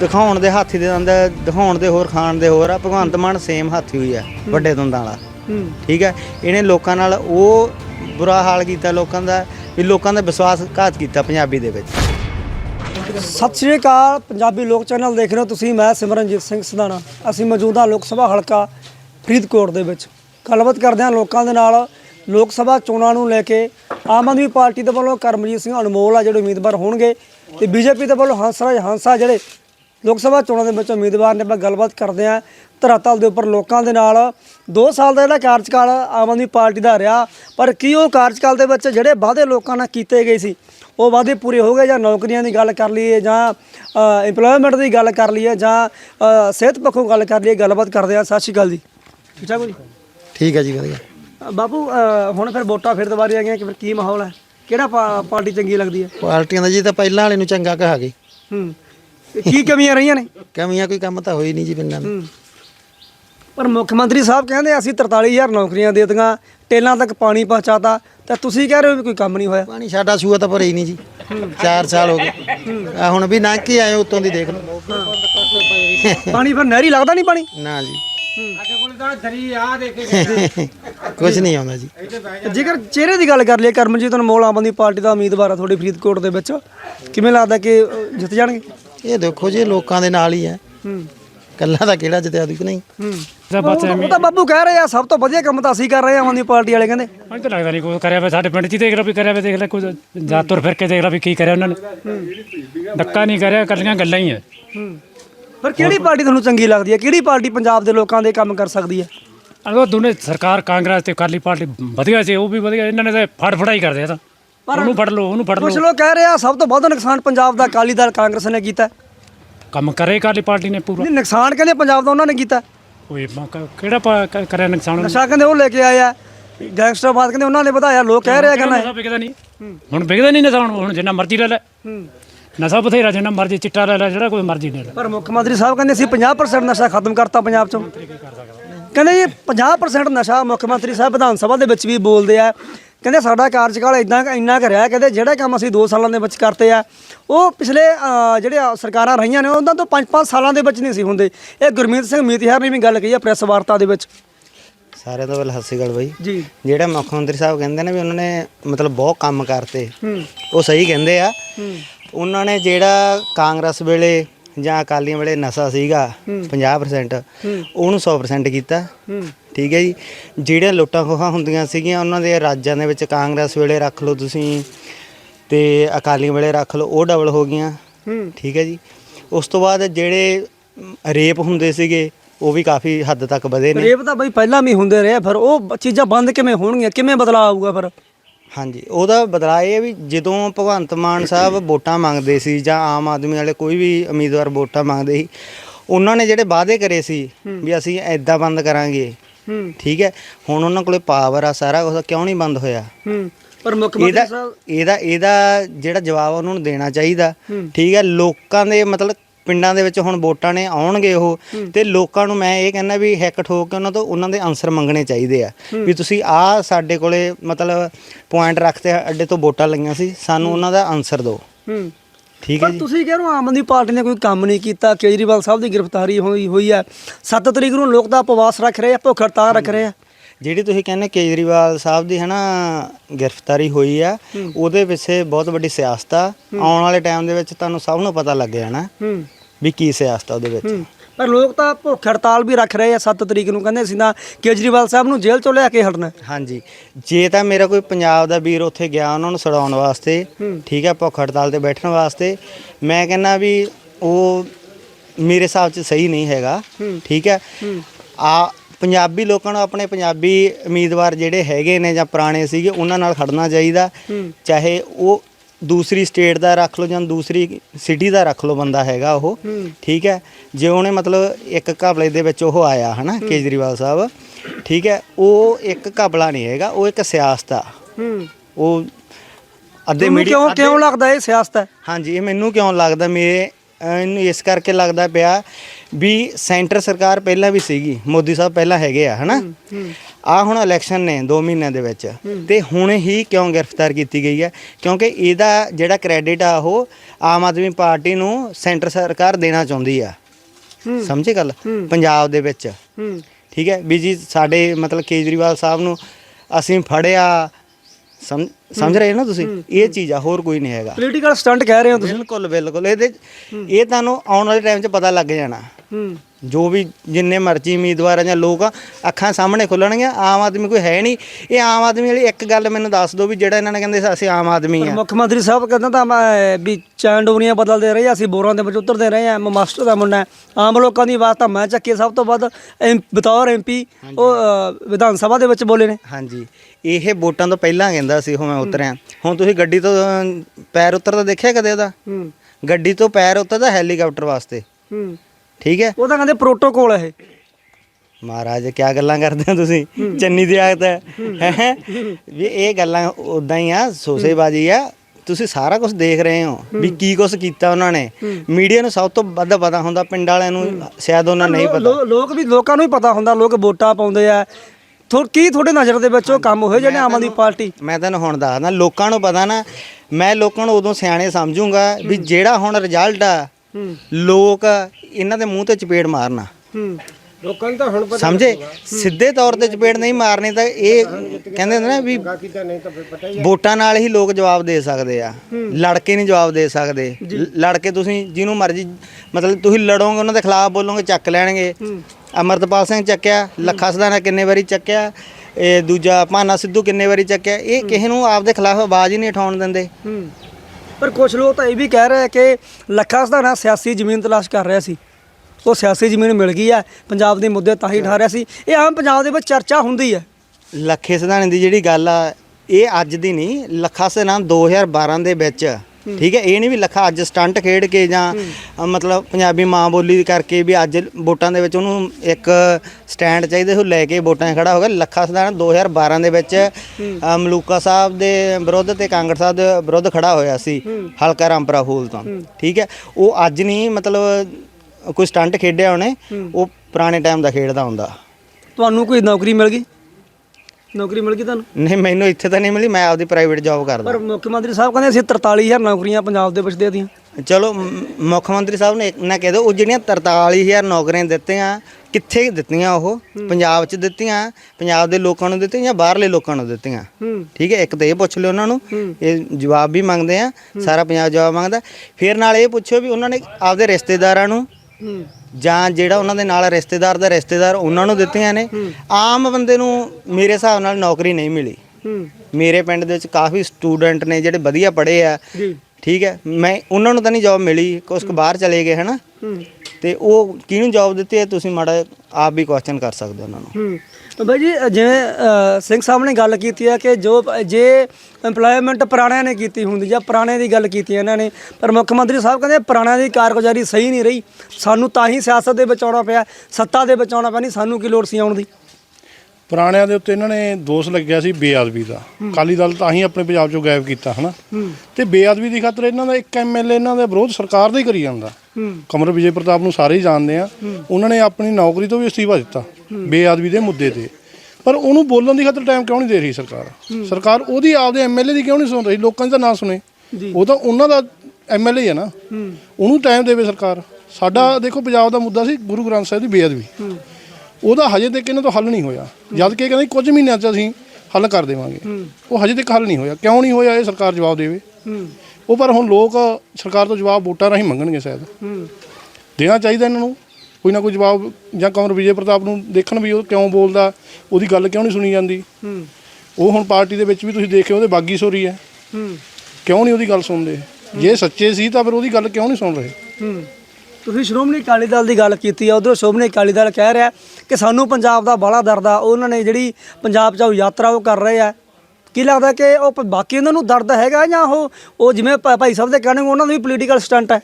ਦਿਖਾਉਣ ਦੇ ਹਾਥੀ ਦੇ ਦੰਦ ਦਿਖਾਉਣ ਦੇ ਹੋਰ ਖਾਣ ਦੇ ਹੋਰ ਆ ਭਗਵੰਤ ਮਾਨ ਸੇਮ ਹਾਥੀ ਹੋਈ ਆ ਵੱਡੇ ਦੰਦਾਂ ਵਾਲਾ। ਠੀਕ ਹੈ ਇਹਨੇ ਲੋਕਾਂ ਨਾਲ ਉਹ ਬੁਰਾ ਹਾਲ ਕੀਤਾ ਲੋਕਾਂ ਦਾ ਵੀ ਲੋਕਾਂ ਦਾ ਵਿਸ਼ਵਾਸ ਘਾਤ ਕੀਤਾ ਪੰਜਾਬੀ ਦੇ ਵਿੱਚ। ਸਤਿ ਸ਼੍ਰੀ ਅਕਾਲ, ਪੰਜਾਬੀ ਲੋਕ ਚੈਨਲ ਦੇਖ ਰਹੇ ਹੋ ਤੁਸੀਂ, ਮੈਂ ਸਿਮਰਨਜੀਤ ਸਿੰਘ ਸਦਾਣਾ। ਅਸੀਂ ਮੌਜੂਦਾ ਲੋਕ ਸਭਾ ਹਲਕਾ ਫਰੀਦਕੋਟ ਦੇ ਵਿੱਚ। ਗੱਲਬਾਤ ਕਰਦੇ ਹਾਂ ਲੋਕਾਂ ਦੇ ਨਾਲ। ਲੋਕ ਸਭਾ ਚੋਣਾਂ ਨੂੰ ਲੈ ਕੇ ਆਮ ਆਦਮੀ ਪਾਰਟੀ ਦੇ ਵੱਲੋਂ ਕਰਮਜੀਤ ਸਿੰਘ ਅਨਮੋਲ ਆ ਜਿਹੜੇ ਉਮੀਦਵਾਰ ਹੋਣਗੇ ਤੇ ਬੀਜੇਪੀ ਦੇ ਵੱਲੋਂ ਹੰਸਰਾਜ ਹੰਸਾ ਜਿਹੜੇ ਲੋਕ ਸਭਾ ਚੋਣਾਂ ਦੇ ਵਿੱਚ ਉਮੀਦਵਾਰ ਨੇ। ਆਪਾਂ ਗੱਲਬਾਤ ਕਰਦੇ ਹਾਂ ਧਰਾਤਲ ਦੇ ਉੱਪਰ ਲੋਕਾਂ ਦੇ ਨਾਲ। 2 ਸਾਲ ਦਾ ਜਿਹੜਾ ਕਾਰਜਕਾਲ ਆਮ ਆਦਮੀ ਪਾਰਟੀ ਦਾ ਰਿਹਾ, ਪਰ ਕੀ ਉਹ ਕਾਰਜਕਾਲ ਦੇ ਵਿੱਚ ਜਿਹੜੇ ਵਾਅਦੇ ਲੋਕਾਂ ਨਾਲ ਕੀਤੇ ਗਏ ਸੀ ਉਹ ਵਾਅਦੇ ਪੂਰੇ ਹੋ ਗਏ ਜਾਂ ਨੌਕਰੀਆਂ ਦੀ ਗੱਲ ਕਰ ਲਈਏ ਜਾਂ EMPLOYMENT ਦੀ ਗੱਲ ਕਰ ਲਈਏ ਜਾਂ ਸਿਹਤ ਪੱਖੋਂ ਗੱਲ ਕਰ ਲਈਏ ਗੱਲਬਾਤ ਕਰਦੇ ਆ ਸਤਿ ਸ਼੍ਰੀ ਅਕਾਲ ਜੀ। ਠੀਕ ਠਾਕ ਹੋ ਜੀ? ਠੀਕ ਹੈ ਜੀ ਵਧੀਆ। ਬਾਪੂ ਹੁਣ ਫਿਰ ਵੋਟਾਂ ਫਿਰ ਦੁਬਾਰੇ ਆ ਗਈਆਂ ਕਿ ਫਿਰ ਕੀ ਮਾਹੌਲ ਹੈ? ਕਿਹੜਾ ਪਾਰਟੀ ਚੰਗੀ ਲੱਗਦੀ ਹੈ? ਪਾਰਟੀਆਂ ਦਾ ਜੀ ਤਾਂ ਪਹਿਲਾਂ ਵਾਲੇ ਨੂੰ ਚੰਗਾ ਕਹਾ ਗਈ ਹੂੰ। ਕੀ ਕਮੀਆਂ ਰਹੀਆਂ ਨੇ? ਕਮੀਆਂ ਕੋਈ ਕੰਮ ਤਾਂ ਹੋਈ ਨਹੀਂ ਜੀ ਪਿੰਡਾਂ ਦਾ। ਹੂੰ। ਪਰ ਮੁੱਖ ਮੰਤਰੀ ਸਾਹਿਬ ਕਹਿੰਦੇ ਅਸੀਂ 43000 ਨੌਕਰੀਆਂ ਦੇ ਦਿੱਤੀਆਂ ਟੇਲਾਂ ਤੱਕ ਪਾਣੀ ਪਹੁੰਚਾਤਾ ਤਾਂ ਤੁਸੀਂ ਕਹਿ ਰਹੇ ਹੋ ਵੀ ਕੋਈ ਕੰਮ ਨਹੀਂ ਹੋਇਆ? ਪਾਣੀ ਸਾਡਾ ਸੂਆ ਤਾਂ ਭਰੇ ਹੀ ਨਹੀਂ ਜੀ। 4 ਸਾਲ ਹੋ ਗਏ। ਆ ਹੁਣ ਵੀ ਲੰਘ ਕੇ ਆਏ ਉੱਤੋਂ ਦੀ ਦੇਖ ਲਓ। ਪਾਣੀ ਫਿਰ ਨਹਿਰੀ ਲੱਗਦਾ ਨਹੀਂ ਪਾਣੀ? ਨਾ ਜੀ। ਕੁਝ ਨਹੀਂ ਆਉਂਦਾ ਜੀ। ਜੇਕਰ ਚਿਹਰੇ ਦੀ ਗੱਲ ਕਰ ਲਈਏ ਕਰਮਜੀਤ ਅਨਮੋਲ ਆਮ ਆਦਮੀ ਪਾਰਟੀ ਦਾ ਉਮੀਦਵਾਰ ਆ ਤੁਹਾਡੀ ਫਰੀਦਕੋਟ ਦੇ ਵਿੱਚ। ਕਿਵੇਂ ਲੱਗਦਾ ਕਿ ਜਿੱਤ ਜਾਣਗੇ? ਇਹ ਦੇਖੋ ਜੀ ਲੋਕਾਂ ਦੇ ਨਾਲ ਹੀ ਹੈ। ਹੂੰ। ਕੱਲਾ ਦਾ ਕਿਹੜਾ ਜਿੱਤਿਆ ਦੀ ਕਿ ਨਹੀਂ? ਹੂੰ। ਤਾਂ ਬਸ ਉਹ ਉਹ ਤਾਂ ਬਾਬੂ ਕਹਿ ਰਹੇ ਆ ਸਭ ਤੋਂ ਵਧੀਆ ਕੰਮ ਤਾਂ ਅਸੀਂ ਕਰ ਰਹੇ ਆ ਆਮ ਆਦਮੀ ਪਾਰਟੀ ਵਾਲੇ ਕਹਿੰਦੇ। ਮੈਨੂੰ ਤਾਂ ਲੱਗਦਾ ਨਹੀਂ ਕੋਈ ਕਰਿਆ ਵਾ ਸਾਡੇ ਪਿੰਡ 'ਚ ਹੀ ਦੇਖ ਲੈ ਵੀ ਕਰਿਆ ਵਾ ਦੇਖ ਲੈ ਕੋਈ ਜਾ ਤੁਰ ਫਿਰ ਕੇ ਦੇਖ ਲੈ ਵੀ ਕੀ ਕਰਿਆ ਉਹਨਾਂ ਨੇ। ਡੱਕਾ ਨਹੀਂ ਕਰਿਆ ਕੱਲੀਆਂ ਗੱਲਾਂ ਹੀ ਐ ਹੂੰ। ਪਰ ਕਿਹੜੀ ਪਾਰਟੀ ਤੁਹਾਨੂੰ ਚੰਗੀ ਲੱਗਦੀ ਹੈ ਕਿਹੜੀ ਪਾਰਟੀ ਪੰਜਾਬ ਦੇ ਲੋਕਾਂ ਦੇ ਕੰਮ ਕਰ ਸਕਦੀ ਹੈ ਅਗੋ ਦੋਨੇ ਸਰਕਾਰ ਕਾਂਗਰਸ ਤੇ ਅਕਾਲੀ ਪਾਰਟੀ ਵਧੀਆ ਸੀ ਉਹ ਵੀ ਵਧੀਆ ਇਹਨਾਂ ਨੇ ਤਾਂ ਫੜ ਫੜਾਈ ਕਰਦੇ ਆ ਤਾਂ। ਉਹਨੂੰ ਫੜ ਲਓ ਉਹਨੂੰ ਫੜ ਕੁਝ ਲਓ ਲੋਕ ਕਹਿ ਰਹੇ ਆ ਸਭ ਤੋਂ ਵੱਧ ਨੁਕਸਾਨ ਪੰਜਾਬ ਦਾ ਅਕਾਲੀ ਦਲ ਕਾਂਗਰਸ ਨੇ ਕੀਤਾ। ਕੰਮ ਕਰੇ ਅਕਾਲੀ ਪਾਰਟੀ ਨੇ ਪੂਰਾ? ਨਹੀਂ ਨੁਕਸਾਨ ਕਹਿੰਦੇ ਪੰਜਾਬ ਦਾ ਉਹਨਾਂ ਨੇ ਕੀਤਾ। ਕ- ਕਿਹੜਾ ਪਾ- ਕ- ਕਰਿਆ ਨੁਕਸਾਨ ਨਸ਼ਾ ਕਹਿੰਦੇ ਉਹ ਲੈ ਕੇ ਆਏ ਆ ਗੈਂਗਸਟਰਵਾਦ ਕਹਿੰਦੇ ਉਹਨਾਂ ਨੇ ਵਧਾਇਆ ਲੋਕ ਕਹਿ ਰਹੇ ਆ ਕਹਿੰਦਾ ਨਸ਼ਾ ਵਿਕਦਾ ਨਹੀਂ? ਹੁਣ ਵਿਕਦਾ ਨਹੀਂ ਨਸ਼ਾ ਹੁਣ ਹੁਣ ਜਿੰਨਾ ਮਰਜ਼ੀ ਲੈ ਲੈ। ਨਸ਼ਾ ਬਥੇਰਾ ਜਿੰਨਾ ਮਰਜ਼ੀ ਚਿੱਟਾ ਲੈ ਲੈ ਜਿਹੜਾ ਕੋਈ ਮਰਜ਼ੀ ਲੈ ਲੈ। ਪਰ ਮੁੱਖ ਮੰਤਰੀ ਸਾਹਿਬ ਕਹਿੰਦੇ ਅਸੀਂ 50% ਨਸ਼ਾ ਖਤਮ ਕਰਤਾ ਪੰਜਾਬ ਚੋਂ। ਕਹਿੰਦੇ ਜੀ 50% ਨਸ਼ਾ ਮੁੱਖ ਮੰਤਰੀ ਸਾਹਿਬ ਵਿਧਾਨ ਸਭਾ ਦੇ ਵਿੱਚ ਵੀ ਬੋਲਦੇ ਆ। ਕਹਿੰਦੇ ਸਾਡਾ ਕਾਰਜਕਾਲ ਇਦਾਂ ਇੰਨਾ ਕਰਿਆ ਕਹਿੰਦੇ ਜਿਹੜਾ ਕੰਮ ਅਸੀਂ 2 ਸਾਲਾਂ ਦੇ ਵਿੱਚ ਕਰਤੇ ਆ ਉਹ ਪਿਛਲੇ ਜਿਹੜੇ ਸਰਕਾਰਾਂ ਰਹੀਆਂ ਨੇ ਉਹਨਾਂ ਤੋਂ 5-5 ਸਾਲਾਂ ਦੇ ਵਿੱਚ ਨਹੀਂ ਸੀ ਹੁੰਦੇ। ਇਹ ਗੁਰਮੀਤ ਸਿੰਘ ਮੀਤਿਹਾਰ ਨੇ ਵੀ ਗੱਲ ਕਹੀ ਆ ਪ੍ਰੈਸ ਵਾਰਤਾ ਦੇ ਵਿੱਚ। ਸਾਰਿਆਂ ਤੋਂ ਪਹਿਲਾਂ ਸ਼੍ਰੀ ਅਕਾਲ ਬਾਈ। ਜੀ। ਜਿਹੜਾ ਮੁੱਖ ਮੰਤਰੀ ਸਾਹਿਬ ਕਹਿੰਦੇ ਨੇ ਵੀ ਉਹਨਾਂ ਨੇ ਮਤਲਬ ਬਹੁਤ ਕੰਮ ਕਰਤੇ। ਉਹ ਸਹੀ ਕਹਿੰਦੇ ਆ। ਉਹਨਾਂ ਨੇ ਜਿਹੜਾ ਕਾਂਗਰਸ ਵੇਲੇ ਜਾਂ ਅਕਾਲੀਆਂ ਵੇਲੇ ਨਸ਼ਾ ਸੀਗਾ 50% ਉਹਨੂੰ 100% ਕੀਤਾ। ਠੀਕ ਹੈ ਜੀ। ਜਿਹੜੀਆਂ ਲੁੱਟਾਂ ਖੋਹਾਂ ਹੁੰਦੀਆਂ ਸੀਗੀਆਂ ਉਹਨਾਂ ਦੇ ਰਾਜਾਂ ਦੇ ਵਿੱਚ ਕਾਂਗਰਸ ਵੇਲੇ ਰੱਖ ਲਓ ਤੁਸੀਂ ਤੇ ਅਕਾਲੀ ਵੇਲੇ ਰੱਖ ਲਓ ਉਹ ਡਬਲ ਹੋ ਗਈਆਂ। ਠੀਕ ਹੈ ਜੀ। ਉਸ ਤੋਂ ਬਾਅਦ ਜਿਹੜੇ ਰੇਪ ਹੁੰਦੇ ਸੀਗੇ ਉਹ ਵੀ ਕਾਫੀ ਹੱਦ ਤੱਕ ਵਧੇ ਨੇ। ਰੇਪ ਤਾਂ ਬਈ ਪਹਿਲਾਂ ਵੀ ਹੁੰਦੇ ਰਹੇ ਫਿਰ ਉਹ ਚੀਜ਼ਾਂ ਬੰਦ ਕਿਵੇਂ ਹੋਣਗੀਆਂ ਕਿਵੇਂ ਬਦਲਾਅ ਆਊਗਾ ਫਿਰ? ਹਾਂਜੀ ਉਹਦਾ ਬਦਲਾਅ ਇਹ ਵੀ ਜਦੋਂ ਭਗਵੰਤ ਮਾਨ ਸਾਹਿਬ ਵੋਟਾਂ ਮੰਗਦੇ ਸੀ ਜਾਂ ਆਮ ਆਦਮੀ ਵਾਲੇ ਕੋਈ ਵੀ ਉਮੀਦਵਾਰ ਵੋਟਾਂ ਮੰਗਦੇ ਸੀ ਉਹਨਾਂ ਨੇ ਜਿਹੜੇ ਵਾਅਦੇ ਕਰੇ ਸੀ ਵੀ ਅਸੀਂ ਐਦਾਂ ਬੰਦ ਕਰਾਂਗੇ ਠੀਕ ਹੈ? ਹੁਣ ਉਹਨਾਂ ਕੋਲੇ ਪਾਵਰ ਆ ਸਾਰਾ ਕੁਝ ਕਿਉਂ ਨਹੀਂ ਬੰਦ ਹੋਇਆ? ਹੂੰ। ਪਰ ਮੁੱਖ ਮੰਤਰੀ ਸਾਹਿਬ ਇਹਦਾ ਇਹਦਾ ਜਿਹੜਾ ਜਵਾਬ ਉਹਨਾਂ ਨੂੰ ਦੇਣਾ ਚਾਹੀਦਾ। ਠੀਕ ਹੈ? ਲੋਕਾਂ ਦੇ ਮਤਲਬ ਪਿੰਡਾਂ ਦੇ ਵਿੱਚ ਹੁਣ ਵੋਟਾਂ ਨੇ ਆਉਣਗੇ ਉਹ। ਤੇ ਲੋਕਾਂ ਨੂੰ ਮੈਂ ਇਹ ਕਹਿੰਦਾ ਵੀ ਹੈਕ ਠੋਕ ਕੇ ਉਹਨਾਂ ਤੋਂ ਉਹਨਾਂ ਦੇ ਆਨਸਰ ਮੰਗਣੇ ਚਾਹੀਦੇ ਆ। ਵੀ ਤੁਸੀਂ ਆਹ ਸਾਡੇ ਕੋਲੇ ਮਤਲਬ ਪੁਆਇੰਟ ਰੱਖਤੇ ਅੱਡੇ ਤੋਂ ਵੋਟਾਂ ਲਈਆਂ ਸੀ। ਸਾਨੂੰ ਉਹਨਾਂ ਦਾ ਆਨਸਰ ਦਿਓ। ਹੂੰ। ਠੀਕ ਹੈ ਪਰ ਜੀ। ਤੁਸੀਂ ਕਹਿ ਰਹੇ ਹੋ ਆਮ ਆਦਮੀ ਪਾਰਟੀ ਨੇ ਕੋਈ ਕੰਮ ਨਹੀਂ ਕੀਤਾ ਕੇਜਰੀਵਾਲ ਸਾਹਿਬ ਦੀ ਗ੍ਰਿਫਤਾਰੀ ਹੋਈ ਹੋਈ ਹੈ। 7 ਤਰੀਕ ਨੂੰ ਲੋਕ ਦਾ ਉਪਵਾਸ ਰੱਖ ਰਹੇ ਆ ਭੁੱਖ ਹੜਤਾਲ ਰੱਖ ਰਹੇ ਆ। ਜਿਹੜੀ ਤੁਸੀਂ ਕਹਿੰਦੇ ਕੇਜਰੀਵਾਲ ਸਾਹਿਬ ਦੀ ਹਨਾ ਗ੍ਰਿਫਤਾਰੀ ਹੋਈ ਆ ਉਹਦੇ ਪਿੱਛੇ ਬਹੁਤ ਵੱਡੀ ਸਿਆਸਤ ਆ। ਆਉਣ ਵਾਲੇ ਟਾਈਮ ਦੇ ਵਿੱਚ ਤੁਹਾਨੂੰ ਸਭ ਨੂੰ ਪਤਾ ਲੱਗ ਜਾਣਾ ਹੂੰ। ਵੀ ਕੀ ਸਿਆਸਤ ਆ ਉਹਦੇ ਵਿੱਚ। ਪਰ ਲੋਕ ਤਾਂ ਭੁੱਖ ਹੜਤਾਲ ਵੀ ਰੱਖ ਰਹੇ ਆ 7 ਤਰੀਕ ਨੂੰ ਕਹਿੰਦੇ ਅਸੀਂ ਤਾਂ ਕੇਜਰੀਵਾਲ ਸਾਹਿਬ ਨੂੰ ਜੇਲ੍ਹ ਚੋਂ ਲੈ ਕੇ ਹਟਣਾ। ਹਾਂਜੀ। ਜੇ ਤਾਂ ਮੇਰਾ ਕੋਈ ਪੰਜਾਬ ਦਾ ਵੀਰ ਉੱਥੇ ਗਿਆ ਉਹਨਾਂ ਨੂੰ ਛਡਾਉਣ ਵਾਸਤੇ ਠੀਕ ਹੈ ਭੁੱਖ ਹੜਤਾਲ ਤੇ ਬੈਠਣ ਵਾਸਤੇ ਮੈਂ ਕਹਿੰਦਾ ਵੀ ਉਹ ਮੇਰੇ ਹਿਸਾਬ 'ਚ ਸਹੀ ਨਹੀਂ ਹੈਗਾ ਠੀਕ ਹੈ। ਆ ਪੰਜਾਬੀ ਲੋਕਾਂ ਨੂੰ ਆਪਣੇ ਪੰਜਾਬੀ ਉਮੀਦਵਾਰ ਜਿਹੜੇ ਹੈਗੇ ਨੇ ਜਾਂ ਪੁਰਾਣੇ ਸੀਗੇ ਉਹਨਾਂ ਨਾਲ ਖੜਨਾ ਚਾਹੀਦਾ। ਚਾਹੇ ਉਹ ਦੂਸਰੀ ਸਟੇਟ ਦਾ ਰੱਖ ਲਓ ਜਾਂ ਦੂਸਰੀ ਸਿਟੀ ਦਾ ਰੱਖ ਲਓ ਬੰਦਾ ਹੈਗਾ ਉਹ ਠੀਕ ਹੈ ਜੇ ਉਹਨੇ ਮਤਲਬ ਇੱਕ ਘਪਲੇ ਦੇ ਵਿੱਚ ਉਹ ਆਇਆ ਹਨਾ ਕੇਜਰੀਵਾਲ ਸਾਹਿਬ ਠੀਕ ਹੈ ਉਹ ਇੱਕ ਘਪਲਾ ਨਹੀਂ ਹੈਗਾ ਉਹ ਇੱਕ ਸਿਆਸਤ ਆ। ਹੂੰ। ਉਹ ਅੱਧੇ ਤੁਹਾਨੂੰ ਮੀਡੀਆ ਕਿਉਂ ਕਿਉਂ ਲੱਗਦਾ ਇਹ ਸਿਆਸਤ ਹੈ? ਹਾਂਜੀ ਇਹ ਮੈਨੂੰ ਕਿਉਂ ਲੱਗਦਾ ਮੇਰੇ ਅਹ, ਇਹਨੂੰ ਇਸ ਕਰਕੇ ਲੱਗਦਾ ਪਿਆ ਵੀ ਸੈਂਟਰ ਸਰਕਾਰ ਪਹਿਲਾਂ ਵੀ ਸੀਗੀ ਮੋਦੀ ਸਾਹਿਬ ਪਹਿਲਾਂ ਹੈਗੇ ਆ ਹਨਾ। ਆ ਹੁਣ ਇਲੈਕਸ਼ਨ ਨੇ 2 ਮਹੀਨਿਆਂ ਦੇ ਵਿੱਚ ਤੇ ਹੁਣ ਹੀ ਕਿਉਂ ਗ੍ਰਿਫਤਾਰ ਕੀਤੀ ਗਈ ਹੈ? ਕਿਉਂਕਿ ਇਹਦਾ ਜਿਹੜਾ ਕ੍ਰੈਡਿਟ ਆ ਉਹ ਆਮ ਆਦਮੀ ਪਾਰਟੀ ਨੂੰ ਸੈਂਟਰ ਸਰਕਾਰ ਦੇਣਾ ਚਾਹੁੰਦੀ ਆ। ਸਮਝੇ ਗੱਲ? ਪੰਜਾਬ ਦੇ ਵਿੱਚ। ਠੀਕ ਹੈ? ਵੀ ਜੀ ਸਾਡੇ ਮਤਲਬ ਕੇਜਰੀਵਾਲ ਸਾਹਿਬ ਨੂੰ ਅਸੀਂ ਫੜਿਆ। ਸਮ- ਸਮਝ ਰਹੇ ਹੋ ਨਾ ਤੁਸੀਂ? ਇਹ ਚੀਜ਼ ਆ ਹੋਰ ਕੋਈ ਨਹੀਂ ਹੈਗਾ। ਪੋਲੀਟੀਕਲ ਸਟੰਟ ਕਹਿ ਰਹੇ ਹੋ ਤੁਸੀਂ। ਬਿਲਕੁਲ ਬਿਲਕੁਲ। ਇਹਦੇ ਇਹ ਤੁਹਾਨੂੰ ਆਉਣ ਵਾਲੇ ਟਾਈਮ 'ਚ ਪਤਾ ਲੱਗ ਜਾਣਾ। ਜੋ ਵੀ ਜਿੰਨੇ ਮਰਜ਼ੀ ਉਮੀਦਵਾਰ ਆ ਜਾਂ ਲੋਕ ਆ ਅੱਖਾਂ ਸਾਹਮਣੇ ਖੁੱਲਣਗੀਆਂ ਆਮ ਆਦਮੀ ਕੋਈ ਹੈ ਨਹੀਂ। ਇਹ ਆਮ ਆਦਮੀ ਵਾਲੀ ਇੱਕ ਗੱਲ ਮੈਨੂੰ ਦੱਸ ਦਿਓ ਵੀ ਜਿਹੜਾ ਇਹਨਾਂ ਨੇ ਕਹਿੰਦੇ ਅਸੀਂ ਆਮ ਆਦਮੀ ਆ। ਮੁੱਖ ਮੰਤਰੀ ਸਾਹਿਬ ਕਹਿੰਦਾ ਤਾਂ ਮੈਂ ਵੀ ਚੈਂਡੂਰੀਆਂ ਬਦਲਦੇ ਰਹੇ ਅਸੀਂ ਬੋਰਾਂ ਦੇ ਵਿੱਚ ਉਤਰਦੇ ਰਹੇ ਆ ਮੈਂ ਮਾਸਟਰ ਦਾ ਮੁੰਡਾ। ਆਮ ਲੋਕਾਂ ਦੀ ਆਵਾਜ਼ ਤਾਂ ਮੈਂ ਚੱਕੀ ਸਭ ਤੋਂ ਵੱਧ ਬਤੌਰ ਐਮਪੀ ਉਹ ਵਿਧਾਨ ਸਭਾ ਦੇ ਵਿੱਚ ਬੋਲੇ ਨੇ। ਹਾਂਜੀ। ਇਹ ਵੋਟਾਂ ਤੋਂ ਪਹਿਲਾਂ ਕਹਿੰਦਾ ਸੀ ਉਹ ਮੈਂ ਉਤਰਿਆ। ਹੁਣ ਤੁਸੀਂ ਗੱਡੀ ਤੋਂ ਪੈਰ ਉਤਰਦਾ ਦੇਖਿਆ ਕਦੇ ਉਹਦਾ? ਗੱਡੀ ਤੋਂ ਪੈਰ ਉਤਰਦਾ ਹੈਲੀਕਾਪਟਰ ਵਾਸਤੇ। ਹੂੰ। ਠੀਕ ਹੈ? ਉਹ ਤਾਂ ਕਹਿੰਦੇ ਪ੍ਰੋਟੋਕੋਲ ਹੈ ਇਹ। ਮਹਾਰਾਜ ਕੀ ਗੱਲਾਂ ਕਰਦੇ ਹੋ ਤੁਸੀਂ? ਚੰਨੀ ਦੀ ਆਦਤ ਹੈ। ਹੈਂ? ਵੀ ਇਹ ਗੱਲਾਂ ਉਦਾਂ ਹੀ ਆ ਸੋਸੇਬਾਜ਼ੀ ਆ। ਤੁਸੀਂ ਸਾਰਾ ਕੁਝ ਦੇਖ ਰਹੇ ਹੋ ਵੀ ਕੀ ਕੁਝ ਕੀਤਾ ਉਹਨਾਂ ਨੇ। ਮੀਡੀਆ ਨੂੰ ਸਭ ਤੋਂ ਵੱਧ ਪਤਾ ਹੁੰਦਾ ਪਿੰਡ ਵਾਲਿਆਂ ਨੂੰ ਸ਼ਾਇਦ ਉਹਨਾਂ ਨਹੀਂ ਪਤਾ। ਲੋ- ਲੋਕ ਵੀ ਲੋਕਾਂ ਨੂੰ ਹੀ ਪਤਾ ਹੁੰਦਾ ਲੋਕ ਵੋਟਾਂ ਪਾਉਂਦੇ ਆ। ਥੋ ਕੀ ਤੁਹਾਡੇ ਨਜ਼ਰ ਦੇ ਵਿੱਚ ਉਹ ਕੰਮ ਹੋਏ ਜਿਹੜੇ ਆਮ ਆਦਮੀ ਪਾਰਟੀ? ਮੈਂ ਤੈਨੂੰ ਹੁਣ ਦੱਸਦਾ ਲੋਕਾਂ ਨੂੰ ਪਤਾ ਨਾ ਮੈਂ ਲੋਕਾਂ ਨੂੰ ਉਦੋਂ ਸਿਆਣੇ ਸਮਝੂੰਗਾ ਵੀ ਜਿਹੜਾ ਹੁਣ ਰਿਜ਼ਲਟ ਆ ਲੋਕ ਇਹਨਾਂ ਦੇ ਮੂੰਹ ਤੇ ਚਪੇੜ ਮਾਰਨਾ। ਲੋਕਾਂ ਨੂੰ ਤਾਂ ਹੁਣ ਪਤਾ ਸਮਝੇ? ਸਿੱਧੇ ਤੌਰ ਤੇ ਚਪੇੜ ਨਹੀਂ ਮਾਰਨੀ ਤਾਂ ਇਹ ਕਹਿੰਦੇ ਹੁੰਦੇ ਨਾ ਵੀ ਕੀਤਾ ਨਹੀਂ ਤਾਂ ਫਿਰ ਪਤਾ ਹੀ ਵੋਟਾਂ ਨਾਲ ਹੀ ਲੋਕ ਜਵਾਬ ਦੇ ਸਕਦੇ ਆ। ਲੜ ਕੇ ਨਹੀਂ ਜਵਾਬ ਦੇ ਸਕਦੇ। ਲੜ ਕੇ ਤੁਸੀਂ ਜਿਹਨੂੰ ਮਰਜ਼ੀ ਮਤਲਬ ਤੁਸੀਂ ਲੜੋਗੇ ਉਹਨਾਂ ਦੇ ਖਿਲਾਫ ਬੋਲੋਗੇ ਚੱਕ ਲੈਣਗੇ। ਅਮਰਤਪਾਲ ਸਿੰਘ ਚੱਕਿਆ ਲੱਖਾ ਸਦਾਨਾ ਕਿੰਨੇ ਵਾਰੀ ਚੱਕਿਆ ਇਹ ਦੂਜਾ ਭਾਨਾ ਸਿੱਧੂ ਕਿੰਨੇ ਵਾਰੀ ਚੱਕਿਆ ਇਹ ਕਿਸੇ ਨੂੰ ਆਪਦੇ ਖਿਲਾਫ ਆਵਾਜ਼ ਹੀ ਨਹੀਂ ਉਠਾਉਣ ਦਿੰਦੇ। ਪਰ ਕੁਝ ਲੋਕ ਤਾਂ ਇਹ ਵੀ ਕਹਿ ਰਹੇ ਕਿ ਲੱਖਾ ਸਧਾਣਾ ਸਿਆਸੀ ਜ਼ਮੀਨ ਤਲਾਸ਼ ਕਰ ਰਿਹਾ ਸੀ। ਉਹ ਸਿਆਸੀ ਜ਼ਮੀਨ ਮਿਲ ਗਈ ਹੈ, ਪੰਜਾਬ ਦੇ ਮੁੱਦੇ ਤਾਂ ਹੀ ਉਠਾ ਰਿਹਾ ਸੀ। ਇਹ ਆਮ ਪੰਜਾਬ ਦੇ ਵਿੱਚ ਚਰਚਾ ਹੁੰਦੀ ਹੈ। ਲੱਖੇ ਸਿਧਾਣੇ ਦੀ ਜਿਹੜੀ ਗੱਲ ਆ, ਇਹ ਅੱਜ ਦੀ ਨਹੀਂ, ਲੱਖਾ ਸਿਧਾਣਾ 2012 ਦੇ ਵਿੱਚ ਠੀਕ ਹੈ ਇਹ ਨਹੀਂ ਵੀ ਲੱਖਾ ਅੱਜ ਸਟੰਟ ਖੇਡ ਕੇ ਜਾਂ ਮਤਲਬ ਪੰਜਾਬੀ ਮਾਂ ਬੋਲੀ ਕਰਕੇ ਵੀ ਅੱਜ ਵੋਟਾਂ ਦੇ ਵਿੱਚ ਉਹਨੂੰ ਇੱਕ ਸਟੈਂਡ ਚਾਹੀਦੇ ਉਹ ਲੈ ਕੇ ਵੋਟਾਂ 'ਚ ਖੜਾ ਹੋ ਗਿਆ। ਲੱਖਾ ਸਿਧਾਣਾ 2012 ਦੇ ਵਿੱਚ ਮਲੂਕਾ ਸਾਹਿਬ ਦੇ ਵਿਰੁੱਧ ਤੇ ਕਾਂਗੜ ਸਾਹਿਬ ਦੇ ਵਿਰੁੱਧ ਖੜਾ ਹੋਇਆ ਸੀ ਹਲਕਾ ਰਾਮਪੁਰਾ ਫੂਲ ਤੋਂ। ਠੀਕ ਹੈ ਉਹ ਅੱਜ ਨਹੀਂ ਮਤਲਬ ਕੋਈ ਸਟੰਟ ਖੇਡਿਆ ਉਹਨੇ ਉਹ ਪੁਰਾਣੇ ਟਾਈਮ ਦਾ ਖੇਡਦਾ ਹੁੰਦਾ। ਤੁਹਾਨੂੰ ਕੋਈ ਨੌਕਰੀ ਮਿਲ ਗਈ? ਨੌਕਰੀ ਮਿਲ ਗਈ ਤੁਹਾਨੂੰ? ਨਹੀਂ ਮੈਨੂੰ ਇੱਥੇ ਤਾਂ ਨਹੀਂ ਮਿਲੀ ਮੈਂ ਆਪਦੀ ਪ੍ਰਾਈਵੇਟ ਜੌਬ ਕਰਦਾ। ਪਰ ਮੁੱਖ ਮੰਤਰੀ ਸਾਹਿਬ ਕਹਿੰਦੇ ਅਸੀਂ 43000 ਨੌਕਰੀਆਂ ਪੰਜਾਬ ਦੇ ਵਿੱਚ ਦੇ ਦਿੱਤੀਆਂ। ਚਲੋ ਮ- ਮੁੱਖ ਮੰਤਰੀ ਸਾਹਿਬ ਨੇ ਨਾ ਕਹਿ ਦਿਓ ਉਹ ਜਿਹੜੀਆਂ 43000 ਨੌਕਰੀਆਂ ਦਿੱਤੀਆਂ ਕਿੱਥੇ ਦਿੱਤੀਆਂ ਉਹ? ਪੰਜਾਬ 'ਚ ਦਿੱਤੀਆਂ ਪੰਜਾਬ ਦੇ ਲੋਕਾਂ ਨੂੰ ਦਿੱਤੀਆਂ ਜਾਂ ਬਾਹਰਲੇ ਲੋਕਾਂ ਨੂੰ ਦਿੱਤੀਆਂ? ਹੂੰ। ਠੀਕ ਹੈ ਇੱਕ ਤਾਂ ਇਹ ਪੁੱਛ ਲਿਓ ਉਹਨਾਂ ਨੂੰ ਇਹ ਜਵਾਬ ਵੀ ਮੰਗਦੇ ਆ ਸਾਰਾ ਪੰਜਾਬ ਜਵਾਬ ਮੰਗਦਾ। ਫਿਰ ਨਾਲ ਇਹ ਪੁੱਛੋ ਵੀ ਉਹਨਾਂ ਨੇ ਆਪਦੇ ਰਿਸ਼ਤੇਦਾਰਾਂ ਨੂੰ ਜਾਂ ਜਿਹੜਾ ਉਹਨਾਂ ਦੇ ਨਾਲ ਰਿਸ਼ਤੇਦਾਰ ਦਾ ਰਿਸ਼ਤੇਦਾਰ ਉਹਨਾਂ ਨੂੰ ਦਿੱਤੀਆਂ ਨੇ ਆਮ ਬੰਦੇ ਨੂੰ ਮੇਰੇ ਹਿਸਾਬ ਨਾਲ ਨੌਕਰੀ ਨਹੀਂ ਮਿਲੀ। ਮੇਰੇ ਪਿੰਡ ਦੇ ਵਿੱਚ ਕਾਫੀ ਸਟੂਡੈਂਟ ਨੇ ਜਿਹੜੇ ਵਧੀਆ ਪੜ੍ਹੇ ਆ। ਠੀਕ ਹੈ ਮੈਂ ਉਹਨਾਂ ਨੂੰ ਤਾਂ ਨਹੀਂ ਜੌਬ ਮਿਲੀ ਕੁਛ ਕੁ ਬਾਹਰ ਚਲੇ ਗਏ ਹਨਾ? ਤੇ ਉਹ ਕਿਹਨੂੰ ਜੌਬ ਦਿੱਤੀ ਹੈ ਤੁਸੀਂ ਮਾੜਾ ਆਪ ਵੀ ਕੁਐਸਚਨ ਕਰ ਸਕਦੇ ਹੋ ਉਹਨਾਂ ਨੂੰ। ਬਾਈ ਜੀ ਜਿਵੇਂ ਅ, ਸਿੰਘ ਸਾਹਿਬ ਨੇ ਗੱਲ ਕੀਤੀ ਹੈ ਕਿ ਜੋ ਜੇ EMPLOYMENT ਪੁਰਾਣਿਆਂ ਨੇ ਕੀਤੀ ਹੁੰਦੀ ਜਾਂ ਪੁਰਾਣਿਆਂ ਦੀ ਗੱਲ ਕੀਤੀ ਇਹਨਾਂ ਨੇ ਪਰ ਮੁੱਖ ਮੰਤਰੀ ਸਾਹਿਬ ਕਹਿੰਦੇ ਪੁਰਾਣਿਆਂ ਦੀ ਕਾਰਗੁਜ਼ਾਰੀ ਸਹੀ ਨਹੀਂ ਰਹੀ। ਸਾਨੂੰ ਤਾਂ ਹੀ ਸਿਆਸਤ ਦੇ ਵਿੱਚ ਆਉਣਾ ਪਿਆ ਸੱਤਾ ਦੇ ਵਿੱਚ ਆਉਣਾ ਪਿਆ ਨਹੀਂ ਸਾਨੂੰ ਕੀ ਲੋੜ ਸੀ ਆਉਣ ਦੀ। ਪੁਰਾਣਿਆਂ ਦੇ ਉੱਤੇ ਇਹਨਾਂ ਨੇ ਦੋਸ਼ ਲੱਗਿਆ ਸੀ ਬੇਅਦਬੀ ਦਾ। ਅਕਾਲੀ ਦਲ ਤਾਂ ਹੀ ਆਪਣੇ ਪੰਜਾਬ ਚੋਂ ਗਾਇਬ ਕੀਤਾ ਹਨਾ? ਤੇ ਬੇਅਦਬੀ ਦੀ ਖਾਤਰ ਇਹਨਾਂ ਦਾ ਇੱਕ ਐਮਐਲਏ ਇਹਨਾਂ ਦਾ ਵਿਰੋਧ ਸਰਕਾਰ ਦਾ ਹੀ ਕਰੀ ਜਾਂਦਾ। ਕਮਰ ਵਿਜੇ ਪ੍ਰਤਾਪ ਨੂੰ ਸਾਰੇ ਹੀ ਜਾਣਦੇ ਆ। ਉਹਨਾਂ ਨੇ ਆਪਣੀ ਨੌਕਰੀ ਤੋਂ ਵੀ ਅਸਤੀਫਾ ਦਿੱਤਾ ਬੇਅਦਬੀ ਦੇ ਮੁੱਦੇ ਤੇ। ਪਰ ਉਹਨੂੰ ਬੋਲਣ ਦੀ ਖਾਤਰ ਟਾਈਮ ਕਿਉਂ ਨਹੀਂ ਦੇ ਰਹੀ ਸਰਕਾਰ? ਸਰਕਾਰ ਉਹਦੀ ਆਪਦੇ ਐਮਐਲਏ ਦੀ ਕਿਉਂ ਨਹੀਂ ਸੁਣ ਰਹੀ? ਲੋਕਾਂ ਦੀ ਤਾਂ ਨਾ ਸੁਣੇ। ਉਹ ਤਾਂ ਉਹਨਾਂ ਦਾ ਐਮਐਲਏ ਹੈ ਨਾ। ਉਹਨੂੰ ਟਾਈਮ ਦੇਵੇ ਸਰਕਾਰ। ਸਾਡਾ ਦੇਖੋ ਪੰਜਾਬ ਦਾ ਮੁੱਦਾ ਸੀ ਗੁਰੂ ਗ੍ਰੰਥ ਸਾਹਿਬ ਦੀ ਬੇਅਦਬੀ। ਉਹਦਾ ਹਜੇ ਤੱਕ ਇਹਨਾਂ ਤੋਂ ਹੱਲ ਨਹੀਂ ਹੋਇਆ। ਜਦ ਕਿ ਕਹਿੰਦੇ ਕੁਝ ਮਹੀਨਿਆਂ 'ਚ ਅਸੀਂ ਹੱਲ ਕਰ ਦੇਵਾਂਗੇ। ਉਹ ਹਜੇ ਤੱਕ ਹੱਲ ਨਹੀਂ ਹੋਇਆ। ਕਿਉਂ ਨਹੀਂ ਹੋਇਆ ਇਹ ਸਰਕਾਰ ਜਵਾਬ ਦੇਵੇ? ਉਹ ਪਰ ਹੁਣ ਲੋਕ ਸਰਕਾਰ ਤੋਂ ਜਵਾਬ ਵੋਟਾਂ ਰਾਹੀਂ ਮੰਗਣਗੇ ਸ਼ਾਇਦ। ਦੇਣਾ ਚਾਹੀਦਾ ਇਹਨਾਂ ਨੂੰ। ਕੋਈ ਨਾ ਕੋਈ ਜਵਾਬ ਜਾਂ ਕਮਰ ਵਿਜੇ ਪ੍ਰਤਾਪ ਨੂੰ ਦੇਖਣ ਵੀ ਉਹ ਕਿਉਂ ਬੋਲਦਾ ਉਹਦੀ ਗੱਲ ਕਿਉਂ ਨਹੀਂ ਸੁਣੀ ਜਾਂਦੀ? ਉਹ ਹੁਣ ਪਾਰਟੀ ਦੇ ਵਿੱਚ ਵੀ ਤੁਸੀਂ ਦੇਖਿਓ ਉਹਦੇ ਬਾਗੀ ਸੋਰੀ ਹੈ। ਕਿਉਂ ਨਹੀਂ ਉਹਦੀ ਗੱਲ ਸੁਣਦੇ? ਜੇ ਸੱਚੇ ਸੀ ਤਾਂ ਫਿਰ ਉਹਦੀ ਗੱਲ ਕਿਉਂ ਨਹੀਂ ਸੁਣ ਰਹੇ? ਤੁਸੀਂ ਸ਼੍ਰੋਮਣੀ ਅਕਾਲੀ ਦਲ ਦੀ ਗੱਲ ਕੀਤੀ ਆ ਉਧਰ ਸ਼੍ਰੋਮਣੀ ਅਕਾਲੀ ਦਲ ਕਹਿ ਰਿਹਾ ਕਿ ਸਾਨੂੰ ਪੰਜਾਬ ਦਾ ਬਾਲਾ ਦਰਦ ਆ ਉਹਨਾਂ ਨੇ ਜਿਹੜੀ ਪੰਜਾਬ 'ਚ ਉਹ ਯਾਤਰਾ ਉਹ ਕਰ ਰਹੇ ਆ। ਕੀ ਲੱਗਦਾ ਕਿ ਉਹ ਪ- ਬਾਕੀ ਉਹਨਾਂ ਨੂੰ ਦਰਦ ਹੈਗਾ ਜਾਂ ਉਹ ਉਹ ਜਿਵੇਂ ਭਾ- ਭਾਈ ਸਾਹਿਬ ਦੇ ਕਹਿਣਗੇ ਉਹਨਾਂ ਦਾ ਵੀ ਪੋਲੀਟੀਕਲ ਸਟੰਟ ਹੈ?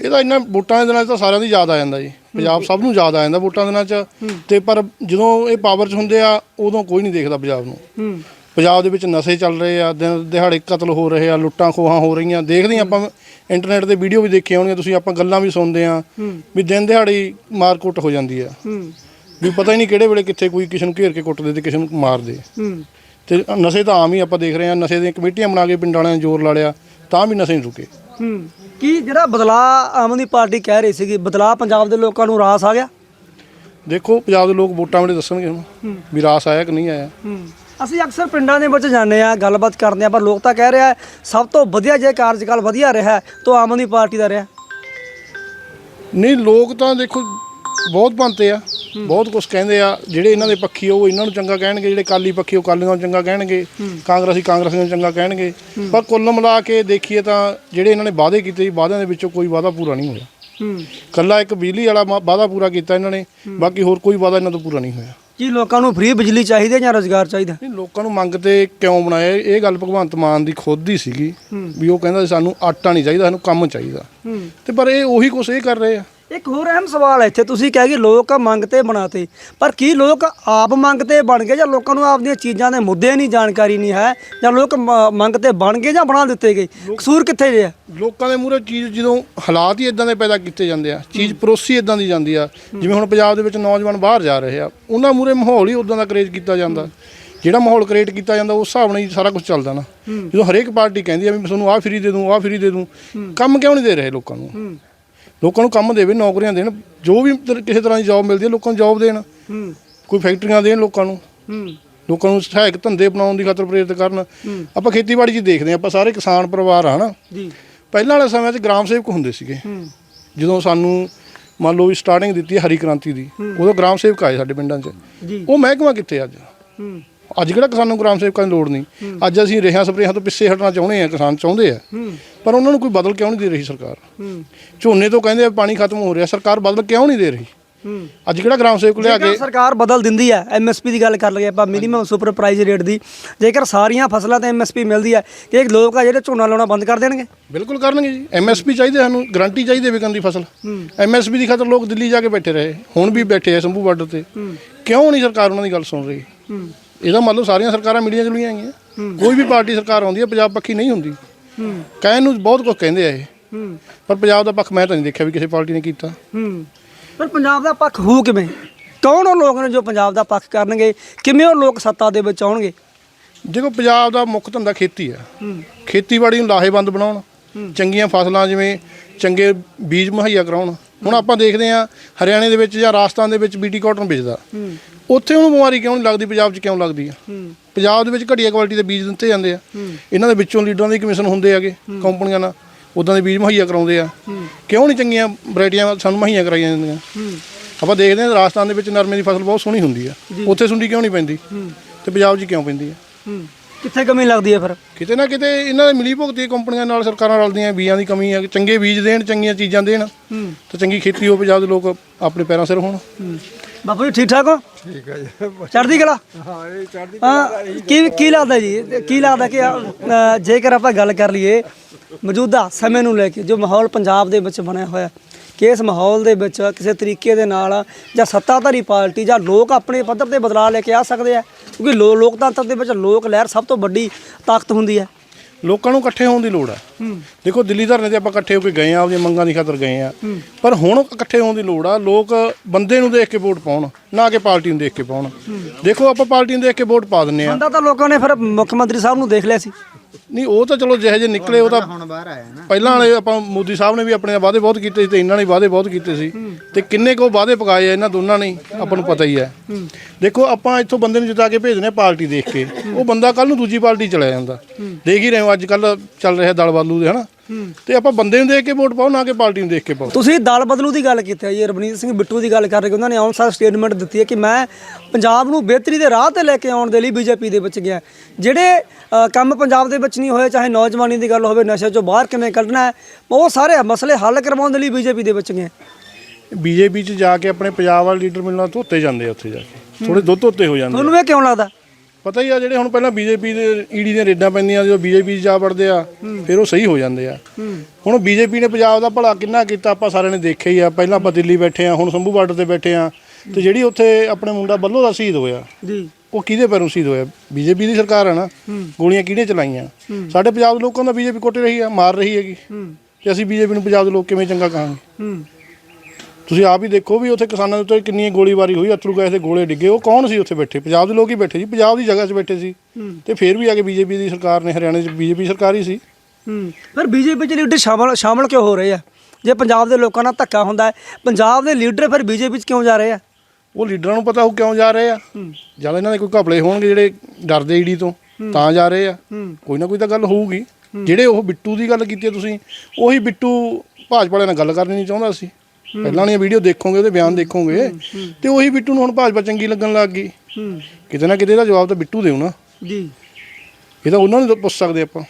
ਇਹ ਤਾਂ ਇੰਨਾ ਵੋਟਾਂ ਦੇ ਦਿਨਾਂ 'ਚ ਤਾਂ ਸਾਰਿਆਂ ਦੀ ਯਾਦ ਆ ਜਾਂਦਾ ਜੀ। ਪੰਜਾਬ ਸਭ ਨੂੰ ਯਾਦ ਆ ਜਾਂਦਾ ਵੋਟਾਂ ਦੇ ਦਿਨਾਂ 'ਚ। ਤੇ ਪਰ ਜਦੋਂ ਇਹ ਪਾਵਰ 'ਚ ਹੁੰਦੇ ਆ ਉਦੋਂ ਕੋਈ ਨਹੀਂ ਦੇਖਦਾ ਪੰਜਾਬ ਨੂੰ। ਹੂੰ। ਪੰਜਾਬ ਦੇ ਵਿੱਚ ਨਸ਼ੇ ਚੱਲ ਰਹੇ ਆ ਦਿਨ ਦਿਹਾੜੇ ਕਤਲ ਹੋ ਰਹੇ ਆ ਲੁੱਟਾਂ ਖੋਹਾਂ ਹੋ ਰਹੀਆਂ। ਦੇਖਦੇ ਆਪਾਂ ਇੰਟਰਨੈਟ ਤੇ ਵੀਡੀਓ ਵੀ ਦੇਖੀਆਂ ਹੋਣਗੀਆਂ ਤੁਸੀਂ ਆਪਾਂ ਗੱਲਾਂ ਵੀ ਸੁਣਦੇ ਆ ਵੀ ਦਿਨ ਦਿਹਾੜੀ ਮਾਰਕੁੱਟ ਹੋ ਜਾਂਦੀ ਆ। ਵੀ ਪਤਾ ਹੀ ਨਹੀਂ ਕਿਹੜੇ ਵੇਲੇ ਕਿੱਥੇ ਕੋਈ ਕਿਸੇ ਨੂੰ ਘੇਰ ਕੇ ਕੁੱਟਦੇ ਤੇ ਕਿਸੇ ਨੂੰ ਮਾਰਦੇ ਤੇ ਨਸ਼ੇ ਤਾਂ ਆਮ ਹੀ ਆਪਾਂ ਦੇਖ ਰਹੇ ਆ ਨਸ਼ੇ ਦੀਆਂ ਕਮੇਟੀਆਂ ਬਣਾ ਕੇ ਪਿੰਡਾਂ ਵਾਲਿਆਂ ਨੇ ਜ਼ੋਰ ਲਾ ਲਿਆ ਤਾਂ ਵੀ ਨਸ਼ੇ ਨਹੀਂ ਰੁਕੇ। ਹੂੰ। ਕੀ ਜਿਹੜਾ ਬਦਲਾ ਆਮ ਆਦਮੀ ਪਾਰਟੀ ਕਹਿ ਰਹੀ ਸੀਗੀ ਬਦਲਾ ਪੰਜਾਬ ਦੇ ਲੋਕਾਂ ਨੂੰ ਰਾਸ ਆ ਗਿਆ? ਦੇਖੋ ਪੰਜਾਬ ਦੇ ਲੋਕ ਵੋਟਾਂ ਵੇਲੇ ਦੱਸਣਗੇ ਹੁਣ ਵੀ ਰਾਸ ਆਇਆ ਕਿ ਨਹੀਂ ਆਇਆ। ਹੂੰ। ਅਸੀਂ ਅਕਸਰ ਪਿੰਡਾਂ ਦੇ ਵਿੱਚ ਜਾਂਦੇ ਆ ਗੱਲਬਾਤ ਕਰਦੇ ਆ ਪਰ ਲੋਕ ਤਾਂ ਕਹਿ ਰਿਹਾ ਸਭ ਤੋਂ ਵਧੀਆ ਜੇ ਕਾਰਜਕਾਲ ਵਧੀਆ ਰਿਹਾ ਤਾਂ ਆਮ ਆਦਮੀ ਪਾਰਟੀ ਦਾ ਰਿਹਾ। ਨਹੀਂ ਲੋਕ ਤਾਂ ਦੇਖੋ ਬਹੁਤ ਬੰਤੇ ਆ ਬਹੁਤ ਕੁਝ ਕਹਿੰਦੇ ਆ ਜਿਹੜੇ ਇਹਨਾਂ ਦੇ ਪੱਖੀ ਉਹ ਇਹਨਾਂ ਨੂੰ ਚੰਗਾ ਕਹਿਣਗੇ ਜਿਹੜੇ ਕਾਲੀ ਪੱਖੀ ਉਹ ਕਾਲੀਆਂ ਨੂੰ ਚੰਗਾ ਕਹਿਣਗੇ ਕਾਂਗਰਸੀ ਕਾਂਗਰਸੀਆਂ ਨੂੰ ਚੰਗਾ ਕਹਿਣਗੇ ਪਰ ਕੁੱਲ ਮਿਲਾ ਕੇ ਦੇਖੀਏ ਤਾਂ ਜਿਹੜੇ ਇਹਨਾਂ ਨੇ ਵਾਅਦੇ ਕੀਤੇ ਸੀ ਵਾਅਦਿਆਂ ਦੇ ਵਿੱਚੋਂ ਕੋਈ ਵਾਅਦਾ ਪੂਰਾ ਨਹੀਂ ਹੋਇਆ। ਕੱਲਾ ਇੱਕ ਬਿਜਲੀ ਵਾਲਾ ਵਾਅਦਾ ਪੂਰਾ ਕੀਤਾ ਇਹਨਾਂ ਨੇ ਬਾਕੀ ਹੋਰ ਕੋਈ ਵਾਅਦਾ ਇਹਨਾਂ ਤੋਂ ਪੂਰਾ ਨਹੀਂ ਹੋਇਆ। ਕੀ ਲੋਕਾਂ ਨੂੰ ਫ੍ਰੀ ਬਿਜਲੀ ਚਾਹੀਦੀ ਹੈ ਜਾਂ ਰੋਜ਼ਗਾਰ ਚਾਹੀਦਾ? ਨਹੀਂ ਲੋਕਾਂ ਨੂੰ ਮੰਗ ਤੇ ਕਿਉਂ ਬਣਾਇਆ? ਇਹ ਗੱਲ ਭਗਵੰਤ ਮਾਨ ਦੀ ਖੁਦ ਦੀ ਸੀਗੀ ਵੀ ਉਹ ਕਹਿੰਦਾ ਸੀ ਸਾਨੂੰ ਆਟਾ ਨਹੀਂ ਚਾਹੀਦਾ ਸਾਨੂੰ ਕੰਮ ਚਾਹੀਦਾ। ਹੂੰ। ਤੇ ਪਰ ਇਹ ਉਹੀ ਕੁਛ ਇਹ ਕਰ ਰਹੇ ਆ। ਇੱਕ ਹੋਰ ਅਹਿਮ ਸਵਾਲ ਹੈ ਇੱਥੇ ਤੁਸੀਂ ਕਹਿ ਗਏ ਲੋਕ ਮੰਗ ਤੇ ਬਣਾਤੇ। ਪਰ ਕੀ ਲੋਕ ਆਪ ਮੰਗ ਤੇ ਬਣ ਗਏ ਜਾਂ ਲੋਕਾਂ ਨੂੰ ਆਪਦੀਆਂ ਚੀਜ਼ਾਂ ਦੇ ਮੁੱਦੇ ਨਹੀਂ ਜਾਣਕਾਰੀ ਨਹੀਂ ਹੈ ਜਾਂ ਲੋਕ ਮ- ਮੰਗ ਤੇ ਬਣ ਗਏ ਜਾਂ ਬਣਾ ਦਿੱਤੇ ਗਏ? ਕਸੂਰ ਕਿੱਥੇ ਜੇ ਹੈ ਲੋਕਾਂ ਦੇ ਮੂਹਰੇ ਚੀਜ਼ ਜਦੋਂ ਹਾਲਾਤ ਹੀ ਇਦਾਂ ਦੇ ਪੈਦਾ ਕੀਤੇ ਜਾਂਦੇ ਆ ਚੀਜ਼ ਪਰੋਸੀ ਇਦਾਂ ਦੀ ਜਾਂਦੀ ਆ। ਜਿਵੇਂ ਹੁਣ ਪੰਜਾਬ ਦੇ ਵਿੱਚ ਨੌਜਵਾਨ ਬਾਹਰ ਜਾ ਰਹੇ ਆ ਉਹਨਾਂ ਮੂਹਰੇ ਮਾਹੌਲ ਹੀ ਉਦਾਂ ਦਾ ਕ੍ਰੀਏਟ ਕੀਤਾ ਜਾਂਦਾ। ਜਿਹੜਾ ਮਾਹੌਲ ਕ੍ਰੀਏਟ ਕੀਤਾ ਜਾਂਦਾ ਉਸ ਹਿਸਾਬ ਨਾਲ ਹੀ ਸਾਰਾ ਕੁਝ ਚੱਲਦਾ ਨਾ। ਜਦੋਂ ਹਰੇਕ ਪਾਰਟੀ ਕਹਿੰਦੀ ਆ ਵੀ ਮੈਂ ਤੁਹਾਨੂੰ ਆਹ ਫਰੀ ਦੇ ਦੂੰ ਆਹ ਫਰੀ ਦੇ ਦੂੰ ਕੰਮ ਕਿਉਂ ਨਹੀਂ ਦੇ ਰਹੇ ਲੋਕਾਂ ਨੂੰ? ਲੋਕਾਂ ਨੂੰ ਕੰਮ ਦੇਵੇ ਨੌਕਰੀਆਂ ਦੇਣ ਜੋ ਵੀ ਕਿਸੇ ਤਰ੍ਹਾਂ ਦੀ ਜੌਬ ਮਿਲਦੀ ਹੈ ਲੋਕਾਂ ਨੂੰ ਜੌਬ ਦੇਣ। ਹੂੰ। ਕੋਈ ਫੈਕਟਰੀਆਂ ਦੇਣ ਲੋਕਾਂ ਨੂੰ। ਹੂੰ। ਲੋਕਾਂ ਨੂੰ ਸਹਾਇਕ ਧੰਦੇ ਬਣਾਉਣ ਦੀ ਖਾਤਰ ਪ੍ਰੇਰਿਤ ਕਰਨ। ਆਪਾਂ ਖੇਤੀਬਾੜੀ 'ਚ ਦੇਖਦੇ ਹਾਂ ਆਪਾਂ ਸਾਰੇ ਕਿਸਾਨ ਪਰਿਵਾਰ ਆ ਹਨਾ। ਜੀ। ਪਹਿਲਾਂ ਵਾਲੇ ਸਮਿਆਂ 'ਚ ਗ੍ਰਾਮ ਸੇਵਕ ਹੁੰਦੇ ਸੀਗੇ। ਹੂੰ। ਜਦੋਂ ਸਾਨੂੰ ਮੰਨ ਲਓ ਵੀ ਸਟਾਰਟਿੰਗ ਦਿੱਤੀ ਹੈ ਹਰੀ ਕ੍ਰਾਂਤੀ ਦੀ ਉਦੋਂ ਗ੍ਰਾਮ ਸੇਵਕ ਆਏ ਸਾਡੇ ਪਿੰਡਾਂ 'ਚ। ਜੀ। ਉਹ ਮਹਿਕਮਾ ਕਿੱਥੇ ਅੱਜ? ਹੂੰ। ਅੱਜ ਕਿਹੜਾ ਕਿਸਾਨਾਂ ਨੂੰ ਗ੍ਰਾਮ ਸੇਵਕਾਂ ਦੀ ਲੋੜ ਨਹੀਂ। ਅੱਜ ਅਸੀਂ ਰੇਹਾਂ ਸਪਰੇਹਾਂ ਤੋਂ ਪਿੱਛੇ ਹਟਣਾ ਚਾਹੁੰਦੇ ਆ ਕਿਸਾਨ ਚਾਹੁੰਦੇ ਆ। ਪਰ ਉਹਨਾਂ ਨੂੰ ਕੋਈ ਬਦਲ ਕਿਉਂ ਨਹੀਂ ਦੇ ਰਹੀ ਸਰਕਾਰ? ਝੋਨੇ ਤੋਂ ਕਹਿੰਦੇ ਆ ਪਾਣੀ ਖਤਮ ਹੋ ਰਿਹਾ ਸਰਕਾਰ ਬਦਲ ਕਿਉਂ ਨਹੀਂ ਦੇ ਰਹੀ? ਅੱਜ ਕਿਹੜਾ ਗ੍ਰਾਮ ਸੇਵਕ ਲਿਆ ਕੇ ਸਰਕਾਰ ਬਦਲ ਦਿੰਦੀ ਹੈ ਐਮਐਸਪੀ ਦੀ ਗੱਲ ਕਰ ਲਈਏ ਆਪਾਂ ਮਿਨੀਮਮ ਸੁਪਰ ਪ੍ਰਾਈਸ ਰੇਟ ਦੀ। ਜੇਕਰ ਸਾਰੀਆਂ ਫਸਲਾਂ ਤੇ ਐਮਐਸਪੀ ਮਿਲਦੀ ਹੈ ਕਿ ਲੋਕ ਆ ਜਿਹੜੇ ਝੋਨਾ ਲਾਉਣਾ ਬੰਦ ਕਰ ਦੇਣਗੇ? ਬਿਲਕੁਲ ਕਰਨਗੇ ਜੀ। ਐਮਐਸਪੀ ਚਾਹੀਦੇ ਸਾਨੂੰ ਗਾਰੰਟੀ ਚਾਹੀਦੀ ਵਿਕਣ ਦੀ ਫਸਲ। ਐਮਐਸਪੀ ਦੀ ਖਾਤਰ ਲੋਕ ਦਿੱਲੀ ਜਾ ਕੇ ਬੈਠੇ ਰਹੇ। ਹੁਣ ਵੀ ਬੈਠੇ ਆ ਸੰਭੂ ਬਾਰਡਰ ਤੇ। ਕਿਉਂ ਨਹੀਂ ਸਰਕਾਰ ਉਹਨਾਂ ਦੀ ਗੱਲ ਸੁਣ ਰਹੀ? ਇਹਦਾ ਮਤਲਬ ਸਾਰੀਆਂ ਸਰਕਾਰਾਂ ਮਿਲੀਆਂ ਜੁਲੀਆਂ ਹੈਗੀਆਂ ਕੋਈ ਵੀ ਪਾਰਟੀ ਸਰਕਾਰ ਆਉਂਦੀ ਹੈ ਪੰਜਾਬ ਪੱਖੀ ਨਹੀਂ ਹੁੰਦੀ। ਹੂੰ। ਕਹਿਣ ਨੂੰ ਬਹੁਤ ਕੁਝ ਕਹਿੰਦੇ ਆ ਇਹ। ਹੂੰ। ਪਰ ਪੰਜਾਬ ਦਾ ਪੱਖ ਮੈਂ ਤਾਂ ਨਹੀਂ ਦੇਖਿਆ ਵੀ ਕਿਸੇ ਪਾਰਟੀ ਨੇ ਕੀਤਾ। ਹੂੰ। ਪਰ ਪੰਜਾਬ ਦਾ ਪੱਖ ਹੋਊ ਕਿਵੇਂ? ਕੌਣ ਉਹ ਲੋਕ ਨੇ ਜੋ ਪੰਜਾਬ ਦਾ ਪੱਖ ਕਰਨਗੇ? ਕਿਵੇਂ ਉਹ ਲੋਕ ਸੱਤਾ ਦੇ ਵਿੱਚ ਆਉਣਗੇ? ਦੇਖੋ ਪੰਜਾਬ ਦਾ ਮੁੱਖ ਧੰਦਾ ਖੇਤੀ ਆ। ਹੂੰ। ਖੇਤੀਬਾੜੀ ਨੂੰ ਲਾਹੇਵੰਦ ਬਣਾਉਣ। ਚੰਗੀਆਂ ਫਸਲਾਂ ਜਿਵੇਂ ਚੰਗੇ ਬੀਜ ਮੁਹੱਈਆ ਕਰਾਉਣ। ਹੁਣ ਆਪਾਂ ਦੇਖਦੇ ਆ ਹਰਿਆਣੇ ਦੇ ਵਿੱਚ ਜਾਂ ਰਾਜਸਥਾਨ ਦੇ ਵਿੱਚ ਬੀਟੀ ਕਾਟਨ ਵਿਚਦਾ ਉੱਥੇ ਉਹਨੂੰ ਬਿਮਾਰੀ ਕਿਉਂ ਨਹੀਂ ਲੱਗਦੀ ਪੰਜਾਬ 'ਚ ਕਿਉਂ ਲੱਗਦੀ ਆ? ਪੰਜਾਬ ਦੇ ਵਿੱਚ ਘਟੀਆ ਕੁਆਲਿਟੀ ਦੇ ਬੀਜ ਦਿੱਤੇ ਜਾਂਦੇ ਆ। ਇਹਨਾਂ ਦੇ ਵਿੱਚੋਂ ਲੀਡਰਾਂ ਦੀ ਕਮਿਸ਼ਨ ਹੁੰਦੇ ਆਗੇ ਕੰਪਨੀਆਂ ਨਾਲ। ਉਦਾਂ ਦੇ ਬੀਜ ਮੁਹੱਈਆ ਕਰਾਉਂਦੇ ਆ। ਕਿਉਂ ਨਹੀਂ ਚੰਗੀਆਂ ਵੈਰਾਈਟੀਆਂ ਸਾਨੂੰ ਮੁਹੱਈਆ ਕਰਾਈਆਂ ਜਾਂਦੀਆਂ। ਆਪਾਂ ਦੇਖਦੇ ਹਾਂ ਰਾਜਸਥਾਨ ਦੇ ਵਿੱਚ ਨਰਮੇ ਦੀ ਫਸਲ ਬਹੁਤ ਸੋਹਣੀ ਹੁੰਦੀ ਆ। ਉੱਥੇ ਸੁੰਡੀ ਕਿਉਂ ਨਹੀਂ ਪੈਂਦੀ? ਤੇ ਪੰਜਾਬ 'ਚ ਕਿਉਂ ਪੈਂਦੀ ਆ? ਕਿੱਥੇ ਕਮੀ ਲੱਗਦੀ ਹੈ ਫਿਰ? ਕਿਤੇ ਨਾ ਕਿਤੇ ਇਹਨਾਂ ਦੇ ਮਿਲੀ ਭੁਗਤੀ ਕੰਪਨੀਆਂ ਨਾਲ ਸਰਕਾਰਾਂ ਰਲਦੀਆਂ ਬੀਜਾਂ ਦੀ ਕਮੀ ਹੈ ਚੰਗੇ ਬੀਜ ਦੇਣ ਚੰਗੀਆਂ ਚੀਜ਼ਾਂ ਦੇਣ। ਤੇ ਚੰਗੀ ਖੇਤੀ ਹੋ ਪੰਜਾਬ ਦੇ ਲੋਕ ਆਪਣੇ ਪੈਰਾਂ ਸਿਰ ਹੋਣ। ਬਾਪੂ ਜੀ ਠੀਕ ਠਾਕ ਹੋ? ਠੀਕ ਹੈ ਜੀ। ਚੜ੍ਹਦੀ ਕਲਾ? ਹਾਂ ਇਹ ਚੜ੍ਹਦੀ ਕੀ ਕੀ ਲੱਗਦਾ ਜੀ? ਕੀ ਲੱਗਦਾ ਕਿ ਅ, ਜੇਕਰ ਆਪਾਂ ਗੱਲ ਕਰ ਲਈਏ ਮੌਜੂਦਾ ਸਮੇਂ ਨੂੰ ਲੈ ਕੇ ਜੋ ਮਾਹੌਲ ਪੰਜਾਬ ਦੇ ਵਿੱਚ ਬਣਿਆ ਹੋਇਆ ਕਿ ਇਸ ਮਾਹੌਲ ਦੇ ਵਿੱਚ ਕਿਸੇ ਤਰੀਕੇ ਦੇ ਨਾਲ ਜਾਂ ਸੱਤਾਧਾਰੀ ਪਾਰਟੀ ਜਾਂ ਲੋਕ ਆਪਣੇ ਪੱਧਰ ਤੇ ਬਦਲਾਅ ਲੈ ਕੇ ਆ ਸਕਦੇ ਆ ਕਿਉਂਕਿ ਲੋ ਲੋਕਤੰਤਰ ਦੇ ਵਿੱਚ ਲੋਕ ਲਹਿਰ ਸਭ ਤੋਂ ਵੱਡੀ ਤਾਕਤ ਹੁੰਦੀ ਹੈ। ਲੋਕਾਂ ਨੂੰ ਇਕੱਠੇ ਹੋਣ ਦੀ ਲੋੜ ਹੈ। ਦੇਖੋ ਦਿੱਲੀ ਧਰਨੇ ਤੇ ਆਪਾਂ ਇਕੱਠੇ ਹੋ ਕੇ ਗਏ ਆ ਆਪਣੀਆਂ ਮੰਗਾਂ ਦੀ ਖਾਤਰ ਗਏ ਆ ਪਰ ਹੁਣ ਇਕੱਠੇ ਹੋਣ ਦੀ ਲੋੜ ਆ ਲੋਕ ਬੰਦੇ ਨੂੰ ਦੇਖ ਕੇ ਵੋਟ ਪਾਉਣ ਨਾ ਕਿ ਪਾਰਟੀ ਨੂੰ ਦੇਖ ਕੇ ਪਾਉਣ। ਦੇਖੋ ਆਪਾਂ ਪਾਰਟੀ ਨੂੰ ਦੇਖ ਕੇ ਵੋਟ ਪਾ ਦਿੰਨੇ ਆ ਬੰਦਾ ਤਾਂ ਲੋਕਾਂ ਨੇ ਫਿਰ ਮੁੱਖ ਮੰਤਰੀ ਸਾਹਿਬ ਨੂੰ ਦੇਖ ਲਿਆ ਸੀ। ਨਹੀਂ ਉਹ ਤਾਂ ਚਲੋ ਜਿਹੇ ਜਿਹੇ ਨਿਕਲੇ ਉਹ ਤਾਂ ਹੁਣ ਬਾਹਰ ਆਇਆ ਨਾ। ਪਹਿਲਾਂ ਵਾਲੇ ਆਪਾਂ ਮੋਦੀ ਸਾਹਿਬ ਨੇ ਵੀ ਆਪਣੇ ਵਾਅਦੇ ਬਹੁਤ ਕੀਤੇ ਸੀ ਤੇ ਇਹਨਾਂ ਨੇ ਵਾਅਦੇ ਬਹੁਤ ਕੀਤੇ ਸੀ। ਤੇ ਕਿੰਨੇ ਕੋ ਵਾਅਦੇ ਪਕਾਏ ਆ ਇਹਨਾਂ ਦੋਨਾਂ ਨੇ ਆਪਾਂ ਨੂੰ ਪਤਾ ਹੀ ਹੈ। ਦੇਖੋ ਆਪਾਂ ਇੱਥੋਂ ਬੰਦੇ ਨੂੰ ਜਿਤਾ ਕੇ ਭੇਜਨੇ ਪਾਰਟੀ ਦੇਖ ਕੇ। ਉਹ ਬੰਦਾ ਕੱਲ ਨੂੰ ਦੂਜੀ ਪਾਰਟੀ ਚਲਾ ਜਾਂਦਾ। ਦੇਖ ਹੀ ਰਹੇ ਹੋ ਅੱਜ ਕੱਲ ਚੱਲ ਰਿਹਾ ਦਲ ਬਾਲੂ ਦੇ ਹਨਾ? ਤੇ ਆਪਾਂ ਬੰਦੇ ਨੂੰ ਦੇਖ ਕੇ ਵੋਟ ਪਾਓ ਨਾ ਕਿ ਪਾਰਟੀ ਨੂੰ ਦੇਖ ਕੇ ਪਾਓ। ਤੁਸੀਂ ਦਲ ਬਦਲੂ ਦੀ ਗੱਲ ਕੀਤੀ ਹੈ ਜੀ ਰਵਨੀਤ ਸਿੰਘ ਬਿੱਟੂ ਦੀ ਗੱਲ ਕਰ ਰਹੇ ਉਹਨਾਂ ਨੇ ਆਉਣ ਸਾਰ ਸਟੇਟਮੈਂਟ ਦਿੱਤੀ ਹੈ ਕਿ ਮੈਂ ਪੰਜਾਬ ਨੂੰ ਬਿਹਤਰੀ ਦੇ ਰਾਹ ਤੇ ਲੈ ਕੇ ਆਉਣ ਦੇ ਲਈ ਬੀਜੇਪੀ ਦੇ ਵਿੱਚ ਗਿਆ। ਜਿਹੜੇ ਕੰਮ ਪੰਜਾਬ ਦੇ ਵਿੱਚ ਨਹੀਂ ਹੋਏ ਚਾਹੇ ਨੌਜਵਾਨੀ ਦੀ ਗੱਲ ਹੋਵੇ ਨਸ਼ੇ ਚੋਂ ਬਾਹਰ ਕਿਵੇਂ ਕੱਢਣਾ ਹੈ ਉਹ ਸਾਰੇ ਮਸਲੇ ਹੱਲ ਕਰਵਾਉਣ ਦੇ ਲਈ ਬੀਜੇਪੀ ਦੇ ਵਿੱਚ ਗਏ। ਬੀਜੇਪੀ 'ਚ ਜਾ ਕੇ ਆਪਣੇ ਪੰਜਾਬ ਵਾਲੇ ਲੀਡਰ ਮਿਲਣਾ ਧੋਤੇ ਜਾਂਦੇ ਆ ਉੱਥੇ ਜਾ ਕੇ। ਥੋੜੇ ਦੁੱਧ ਧੋਤੇ ਹੋ ਜਾਂਦੇ। ਤੁਹਾਨੂੰ ਇਹ ਕਿਉਂ ਲੱਗਦਾ? ਪਤਾ ਹੀ ਆ ਜਿਹੜੇ ਹੁਣ ਪਹਿਲਾਂ ਬੀਜੇਪੀ ਦੇ ਈਡੀ ਦੀਆਂ ਰੇਡਾਂ ਪੈਂਦੀਆਂ ਜਦੋਂ ਬੀਜੇਪੀ ਜਾ ਵੜਦੇ ਆ ਫਿਰ ਉਹ ਸਹੀ ਹੋ ਜਾਂਦੇ ਆ। ਹੁਣ ਬੀਜੇਪੀ ਨੇ ਪੰਜਾਬ ਦਾ ਭਲਾ ਕਿੰਨਾ ਕੀਤਾ ਆਪਾਂ ਸਾਰਿਆਂ ਨੇ ਦੇਖਿਆ ਹੀ ਆ। ਪਹਿਲਾਂ ਆਪਾਂ ਦਿੱਲੀ ਬੈਠੇ ਆ ਹੁਣ ਸੰਭੂ ਬਾਰਡਰ ਤੇ ਬੈਠੇ ਆ। ਤੇ ਜਿਹੜੀ ਉੱਥੇ ਆਪਣੇ ਮੁੰਡਾ ਬੱਲੋ ਦਾ ਸ਼ਹੀਦ ਹੋਇਆ ਜੀ। ਉਹ ਕਿਹਦੇ ਪੈਰੋਂ ਸ਼ਹੀਦ ਹੋਇਆ? ਬੀਜੇਪੀ ਦੀ ਸਰਕਾਰ ਆ ਨਾ। ਗੋਲੀਆਂ ਕਿਹਨੇ ਚਲਾਈਆਂ ਸਾਡੇ ਪੰਜਾਬ ਦੇ ਲੋਕਾਂ ਦਾ ਬੀਜੇਪੀ ਕੁੱਟ ਰਹੀ ਆ ਮਾਰ ਰਹੀ ਹੈਗੀ। ਤੇ ਅਸੀਂ ਬੀਜੇਪੀ ਨੂੰ ਪੰਜਾਬ ਦੇ ਲੋਕ ਕਿਵੇਂ ਚੰਗਾ ਕਹਾਂਗੇ? ਤੁਸੀਂ ਆਪ ਹੀ ਦੇਖੋ ਵੀ ਉੱਥੇ ਕਿਸਾਨਾਂ ਦੇ ਉੱਤੇ ਕਿੰਨੀ ਗੋਲੀਬਾਰੀ ਹੋਈ ਅਥਰੂ ਗੈਸ ਦੇ ਗੋਲੇ ਡਿੱਗੇ ਉਹ ਕੌਣ ਸੀ ਉੱਥੇ ਬੈਠੇ? ਪੰਜਾਬ ਦੇ ਲੋਕ ਹੀ ਬੈਠੇ ਸੀ ਪੰਜਾਬ ਦੀ ਜਗ੍ਹਾ 'ਚ ਬੈਠੇ ਸੀ। ਤੇ ਫਿਰ ਵੀ ਆ ਕੇ ਬੀਜੇਪੀ ਦੀ ਸਰਕਾਰ ਨੇ ਹਰਿਆਣੇ 'ਚ ਬੀਜੇਪੀ ਸਰਕਾਰ ਹੀ ਸੀ। ਫਿਰ ਬੀਜੇਪੀ ਚ ਲੀਡਰ ਸ਼ਾਮਲ ਸ਼ਾਮਲ ਕਿਉਂ ਹੋ ਰਹੇ ਆ? ਜੇ ਪੰਜਾਬ ਦੇ ਲੋਕਾਂ ਨਾਲ ਧੱਕਾ ਹੁੰਦਾ ਹੈ ਪੰਜਾਬ ਦੇ ਲੀਡਰ ਫਿਰ ਬੀਜੇਪੀ ਚ ਕਿਉਂ ਜਾ ਰਹੇ ਆ? ਉਹ ਲੀਡਰਾਂ ਨੂੰ ਪਤਾ ਹੋ ਕਿਉਂ ਜਾ ਰਹੇ ਆ? ਜਦ ਇਹਨਾਂ ਦੇ ਕੋਈ ਘਪਲੇ ਹੋਣਗੇ ਜਿਹੜੇ ਡਰਦੇ ਈਡੀ ਤੋਂ ਤਾਂ ਜਾ ਰਹੇ ਆ। ਕੋਈ ਨਾ ਕੋਈ ਤਾਂ ਗੱਲ ਹੋਊਗੀ। ਜਿਹੜੇ ਉਹ ਬਿੱਟੂ ਦੀ ਗੱਲ ਕੀਤੀ ਤੁਸੀਂ ਉਹੀ ਬਿੱਟੂ ਭਾਜਪਾ ਵਾਲਿਆਂ ਨਾਲ ਗੱਲ ਕਰਨੀ ਨਹੀਂ ਚਾਹੁੰਦਾ ਸੀ। ਪਹਿਲਾਂ ਵਾਲੀਆਂ ਵੀਡੀਓ ਦੇਖੋਗੇ ਉਹਦੇ ਬਿਆਨ ਦੇਖੋਗੇ ਤੇ ਉਹੀ ਬਿੱਟੂ ਨੂੰ ਹੁਣ ਭਾਜਪਾ ਚੰਗੀ ਲੱਗਣ ਲੱਗ ਗਈ। ਕਿਤੇ ਨਾ ਕਿਤੇ ਇਹਦਾ ਜਵਾਬ ਤਾਂ ਬਿੱਟੂ ਦੇਉ ਨਾ। ਜੀ। ਇਹ ਤਾਂ ਉਹਨਾਂ ਨੂੰ ਪੁੱਛ ਸਕਦੇ ਆਪਾਂ।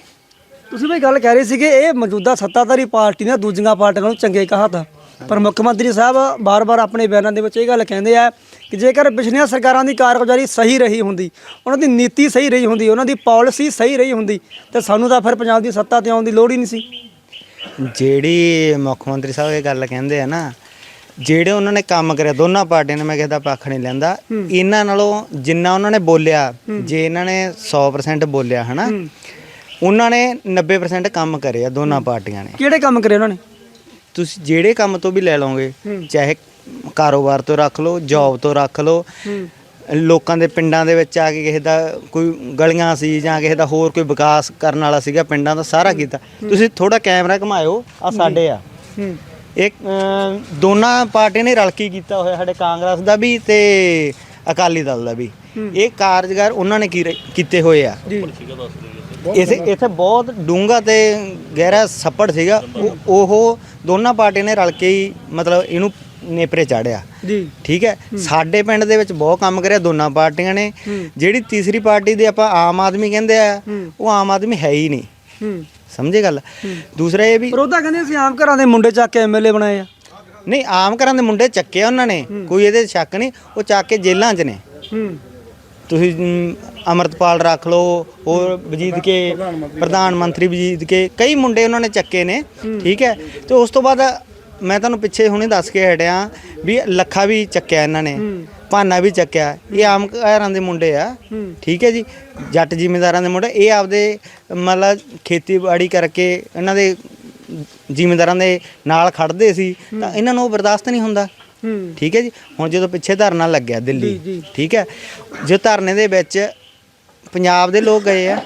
ਤੁਸੀਂ ਵੀ ਗੱਲ ਕਹਿ ਰਹੇ ਸੀ ਕਿ ਇਹ ਮੌਜੂਦਾ ਸੱਤਾਧਾਰੀ ਪਾਰਟੀ ਨੇ ਦੂਜੀਆਂ ਪਾਰਟੀਆਂ ਨੂੰ ਚੰਗੇ ਕਹਾ ਤਾ। ਪਰ ਮੁੱਖ ਮੰਤਰੀ ਸਾਹਿਬ ਬਾਰ-ਬਾਰ ਆਪਣੇ ਬਿਆਨਾਂ ਦੇ ਵਿੱਚ ਇਹ ਗੱਲ ਕਹਿੰਦੇ ਆ ਕਿ ਜੇਕਰ ਪਿਛਲੀਆਂ ਸਰਕਾਰਾਂ ਦੀ ਕਾਰਗੁਜ਼ਾਰੀ ਸਹੀ ਰਹੀ ਹੁੰਦੀ ਉਹਨਾਂ ਦੀ ਨੀਤੀ ਸਹੀ ਰਹੀ ਹੁੰਦੀ ਉਹਨਾਂ ਦੀ ਪਾਲਿਸੀ ਸਹੀ ਰਹੀ ਹੁੰਦੀ ਤੇ ਸਾਨੂੰ ਤਾਂ ਫਿਰ ਪੰਜਾਬ ਦੀ ਸੱਤਾ ਤੇ ਆਉਣ ਦੀ ਲੋੜ ਹੀ ਨਹੀਂ ਸੀ। ਜਿਹੜੀ ਮੁੱਖ ਮੰਤਰੀ ਸਾਹਿਬ ਇਹ ਗੱਲ ਕਹਿੰਦੇ ਆ ਨਾ ਜਿਹੜੇ ਉਹਨਾਂ ਨੇ ਕੰਮ ਕਰਿਆ ਦੋਨਾਂ ਪਾਰਟੀਆਂ ਨੇ ਮੈਂ ਕਿਸੇ ਦਾ ਪੱਖ ਨਹੀਂ ਲੈਂਦਾ। ਇਹਨਾਂ ਨਾਲੋਂ ਜਿੰਨਾ ਉਹਨਾਂ ਨੇ ਬੋਲਿਆ ਜੇ ਇਹਨਾਂ ਨੇ 100% ਬੋਲਿਆ ਹਨਾ ਉਹਨਾਂ ਨੇ 90% ਕੰਮ ਕਰੇ ਆ ਦੋਨਾਂ ਪਾਰਟੀਆਂ ਨੇ। ਕਿਹੜੇ ਕੰਮ ਕਰੇ ਉਹਨਾਂ ਨੇ? ਤੁਸੀਂ ਜਿਹੜੇ ਕੰਮ ਤੋਂ ਵੀ ਲੈ ਲਓਗੇ ਚਾਹੇ ਕਾਰੋਬਾਰ ਤੋਂ ਰੱਖ ਲਓ ਜੌਬ ਤੋਂ ਰੱਖ ਲਓ ਲੋਕਾਂ ਦੇ ਪਿੰਡਾਂ ਦੇ ਵਿੱਚ ਆ ਕੇ ਕਿਸੇ ਦਾ ਕੋਈ ਗਲੀਆਂ ਸੀ ਜਾਂ ਕਿਸੇ ਦਾ ਹੋਰ ਕੋਈ ਵਿਕਾਸ ਕਰਨ ਵਾਲਾ ਸੀਗਾ ਪਿੰਡਾਂ ਦਾ ਸਾਰਾ ਕੀਤਾ। ਤੁਸੀਂ ਥੋੜਾ ਕੈਮਰਾ ਘੁਮਾਇਓ ਆ ਸਾਡੇ ਆ। ਅਮ, ਦੋਨਾਂ ਪਾਰਟੀਆਂ ਨੇ ਰਲ ਕੇ ਕੀਤਾ ਹੋਇਆ ਸਾਡੇ ਕਾਂਗਰਸ ਦਾ ਵੀ ਤੇ ਅਕਾਲੀ ਦਲ ਦਾ ਵੀ। ਇਹ ਕਾਰਜਗਾਰ ਉਹਨਾਂ ਨੇ ਕੀ- ਕੀਤੇ ਹੋਏ ਆ। ਜੀ। ਇਥੇ ਇੱਥੇ ਬਹੁਤ ਡੂੰਘਾ ਤੇ ਗਹਿਰਾ ਛੱਪੜ ਸੀਗਾ। ਉਹ- ਉਹ ਦੋਨਾਂ ਪਾਰਟੀਆਂ ਨੇ ਰਲ ਕੇ ਹੀ ਮਤਲਬ ਇਹਨੂੰ ਨੇਪਰੇ ਚਾੜਿਆ। ਜੀ। ਠੀਕ ਹੈ? ਸਾਡੇ ਪਿੰਡ ਦੇ ਵਿੱਚ ਬਹੁਤ ਕੰਮ ਕਰਿਆ ਦੋਨਾਂ ਪਾਰਟੀਆਂ ਨੇ। ਜਿਹੜੀ ਤੀਸਰੀ ਪਾਰਟੀ ਦੇ ਆਪਾਂ ਆਮ ਆਦਮੀ ਕਹਿੰਦੇ ਆ ਉਹ ਆਮ ਆਦਮੀ ਹੈ ਹੀ ਨਹੀਂ। ਹੂੰ। ਸਮਝੇ ਗੱਲ? ਦੂਸਰਾ ਇਹ ਵੀ ਤਾਂ ਕਹਿੰਦੇ ਅਸੀਂ ਆਮ ਘਰਾਂ ਦੇ ਮੁੰਡੇ ਚੱਕ ਕੇ ਐਮਐਲਏ ਬਣਾਏ ਆ। ਨਹੀਂ ਆਮ ਘਰਾਂ ਦੇ ਮੁੰਡੇ ਚੱਕੇ ਆ ਉਹਨਾਂ ਨੇ। ਕੋਈ ਇਹਦੇ ਸ਼ੱਕ ਨਹੀਂ ਉਹ ਚੱਕ ਕੇ ਜੇਲ੍ਹਾਂ 'ਚ ਨੇ। ਹੂੰ। ਤੁਸੀਂ ਅਮ, ਅਮਰਤਪਾਲ ਰੱਖ ਲਓ ਹੋਰ ਵਜੀਦ ਕੇ ਪ੍ਰਧਾਨ ਮੰਤਰੀ ਵਜੀਦ ਕੇ ਕਈ ਮੁੰਡੇ ਉਹਨਾਂ ਨੇ ਚੱਕੇ ਨੇ। ਠੀਕ ਹੈ? ਤੇ ਉਸ ਤੋਂ ਬਾਅਦ ਮੈਂ ਤੁਹਾਨੂੰ ਪਿੱਛੇ ਹੁਣੇ ਦੱਸ ਕੇ ਹਟਿਆ ਵੀ ਲੱਖਾ ਵੀ ਚੱਕਿਆ ਇਹਨਾਂ ਨੇ ਭਾਨਾ ਵੀ ਚੱਕਿਆ। ਇਹ ਆਮ ਘਰਾਂ ਦੇ ਮੁੰਡੇ ਆ। ਠੀਕ ਹੈ ਜੀ? ਜੱਟ ਜ਼ਿਮੀਂਦਾਰਾਂ ਦੇ ਮੁੰਡੇ। ਇਹ ਆਪਦੇ ਮਤਲਬ ਖੇਤੀਬਾੜੀ ਕਰਕੇ ਇਹਨਾਂ ਦੇ ਜ਼ਿਮੀਂਦਾਰਾਂ ਦੇ ਨਾਲ ਖੜਦੇ ਸੀ ਤਾਂ ਇਹਨਾਂ ਨੂੰ ਉਹ ਬਰਦਾਸ਼ਤ ਨਹੀਂ ਹੁੰਦਾ। ਠੀਕ ਹੈ ਜੀ? ਹੁਣ ਜਦੋਂ ਪਿੱਛੇ ਧਰਨਾ ਲੱਗਿਆ ਦਿੱਲੀ। ਠੀਕ ਹੈ? ਜੋ ਧਰਨੇ ਦੇ ਵਿੱਚ ਪੰਜਾਬ ਦੇ ਲੋਕ ਗਏ ਆ।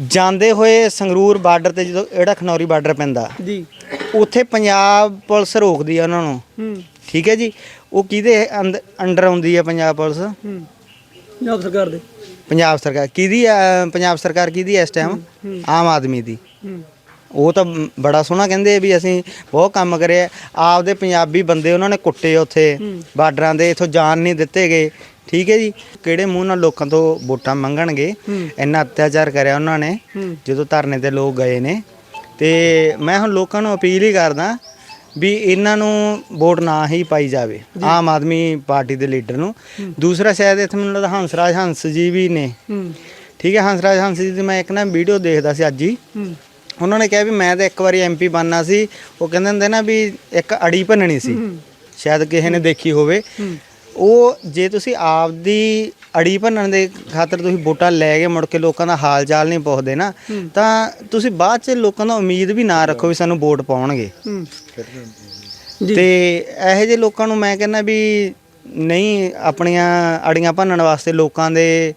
ਜਾਂਦੇ ਹੋਏ ਸੰਗਰੂਰ ਬਾਰਡਰ ਤੇ ਜਦੋਂ ਜਿਹੜਾ ਖਨੌਰੀ ਬਾਰਡਰ ਪੈਂਦਾ ਜੀ। ਉੱਥੇ ਪੰਜਾਬ ਪੁਲਿਸ ਰੋਕਦੀ ਆ ਉਹਨਾਂ ਨੂੰ। ਹੂੰ। ਠੀਕ ਹੈ ਜੀ? ਉਹ ਕਿਹਦੇ ਅੰਦ- ਅੰਡਰ ਆਉਂਦੀ ਆ ਪੰਜਾਬ ਪੁਲਿਸ? ਹੂੰ। ਪੰਜਾਬ ਸਰਕਾਰ ਦੇ। ਪੰਜਾਬ ਸਰਕਾਰ ਕਿਹਦੀ ਆ ਪੰਜਾਬ ਸਰਕਾਰ ਕਿਹਦੀ ਆ ਇਸ ਟਾਈਮ ਆਮ ਆਦਮੀ ਦੀ। ਹੂੰ। ਉਹ ਤਾਂ ਬੜਾ ਸੋਹਣਾ ਕਹਿੰਦੇ ਆ ਵੀ ਅਸੀਂ ਬਹੁਤ ਕੰਮ ਕਰਿਆ ਆਪਦੇ ਪੰਜਾਬੀ ਬੰਦੇ ਉਹਨਾਂ ਨੇ ਕੁੱਟੇ ਉੱਥੇ। ਬਾਰਡਰਾਂ ਦੇ ਇਥੋਂ ਜਾਣ ਨਹੀਂ ਦਿੱਤੇ ਗਏ। ਠੀਕ ਹੈ ਜੀ? ਕਿਹੜੇ ਮੂੰਹ ਨਾਲ ਲੋਕਾਂ ਤੋਂ ਵੋਟਾਂ ਮੰਗਣਗੇ? ਇੰਨਾ ਅਤਿਆਚਾਰ ਕਰਿਆ ਉਹਨਾਂ ਨੇ। ਜਦੋਂ ਧਰਨੇ ਤੇ ਲੋਕ ਗਏ ਨੇ। ਤੇ ਮੈਂ ਹੁਣ ਲੋਕਾਂ ਨੂੰ ਅਪੀਲ ਹੀ ਕਰਦਾ ਵੀ ਇਹਨਾਂ ਨੂੰ ਵੋਟ ਨਾ ਹੀ ਪਾਈ ਜਾਵੇ ਆਮ ਆਦਮੀ ਪਾਰਟੀ ਦੇ ਲੀਡਰ ਨੂੰ। ਦੂਸਰਾ ਸ਼ਾਇਦ ਇੱਥੇ ਮੈਨੂੰ ਲੱਗਦਾ ਹੰਸਰਾਜ ਹੰਸ ਜੀ ਵੀ ਨੇ। ਠੀਕ ਹੈ ਹੰਸਰਾਜ ਹੰਸ ਜੀ ਦੀ ਮੈਂ ਇੱਕ ਨਾ ਵੀਡੀਓ ਦੇਖਦਾ ਸੀ ਅੱਜ ਹੀ। ਹੂੰ। ਉਹਨਾਂ ਨੇ ਕਿਹਾ ਵੀ ਮੈਂ ਤਾਂ ਇੱਕ ਵਾਰੀ ਐਮਪੀ ਬਣਨਾ ਸੀ। ਉਹ ਕਹਿੰਦੇ ਹੁੰਦੇ ਨਾ ਵੀ ਇੱਕ ਅੜੀ ਭੰਨਣੀ ਸੀ। ਸ਼ਾਇਦ ਕਿਸੇ ਨੇ ਦੇਖੀ ਹੋਵੇ। ਉਹ ਜੇ ਤੁਸੀਂ ਆਪਦੀ ਅੜੀ ਭੰਨਣ ਦੇ ਖਾਤਰ ਤੁਸੀਂ ਵੋਟਾਂ ਲੈ ਕੇ ਮੁੜ ਕੇ ਲੋਕਾਂ ਦਾ ਹਾਲ ਚਾਲ ਨਹੀਂ ਪੁੱਛਦੇ ਨਾ ਤਾਂ ਤੁਸੀਂ ਬਾਅਦ ਚ ਲੋਕਾਂ ਦਾ ਉਮੀਦ ਵੀ ਨਾ ਰੱਖੋ ਵੀ ਸਾਨੂੰ ਵੋਟ ਪਾਉਣਗੇ। ਤੇ ਇਹੋ ਜਿਹੇ ਲੋਕਾਂ ਨੂੰ ਮੈਂ ਕਹਿੰਦਾ ਵੀ ਨਹੀਂ ਆਪਣੀਆਂ ਅੜੀਆਂ ਭੰਨਣ ਵਾਸਤੇ ਲੋਕਾਂ ਦੇ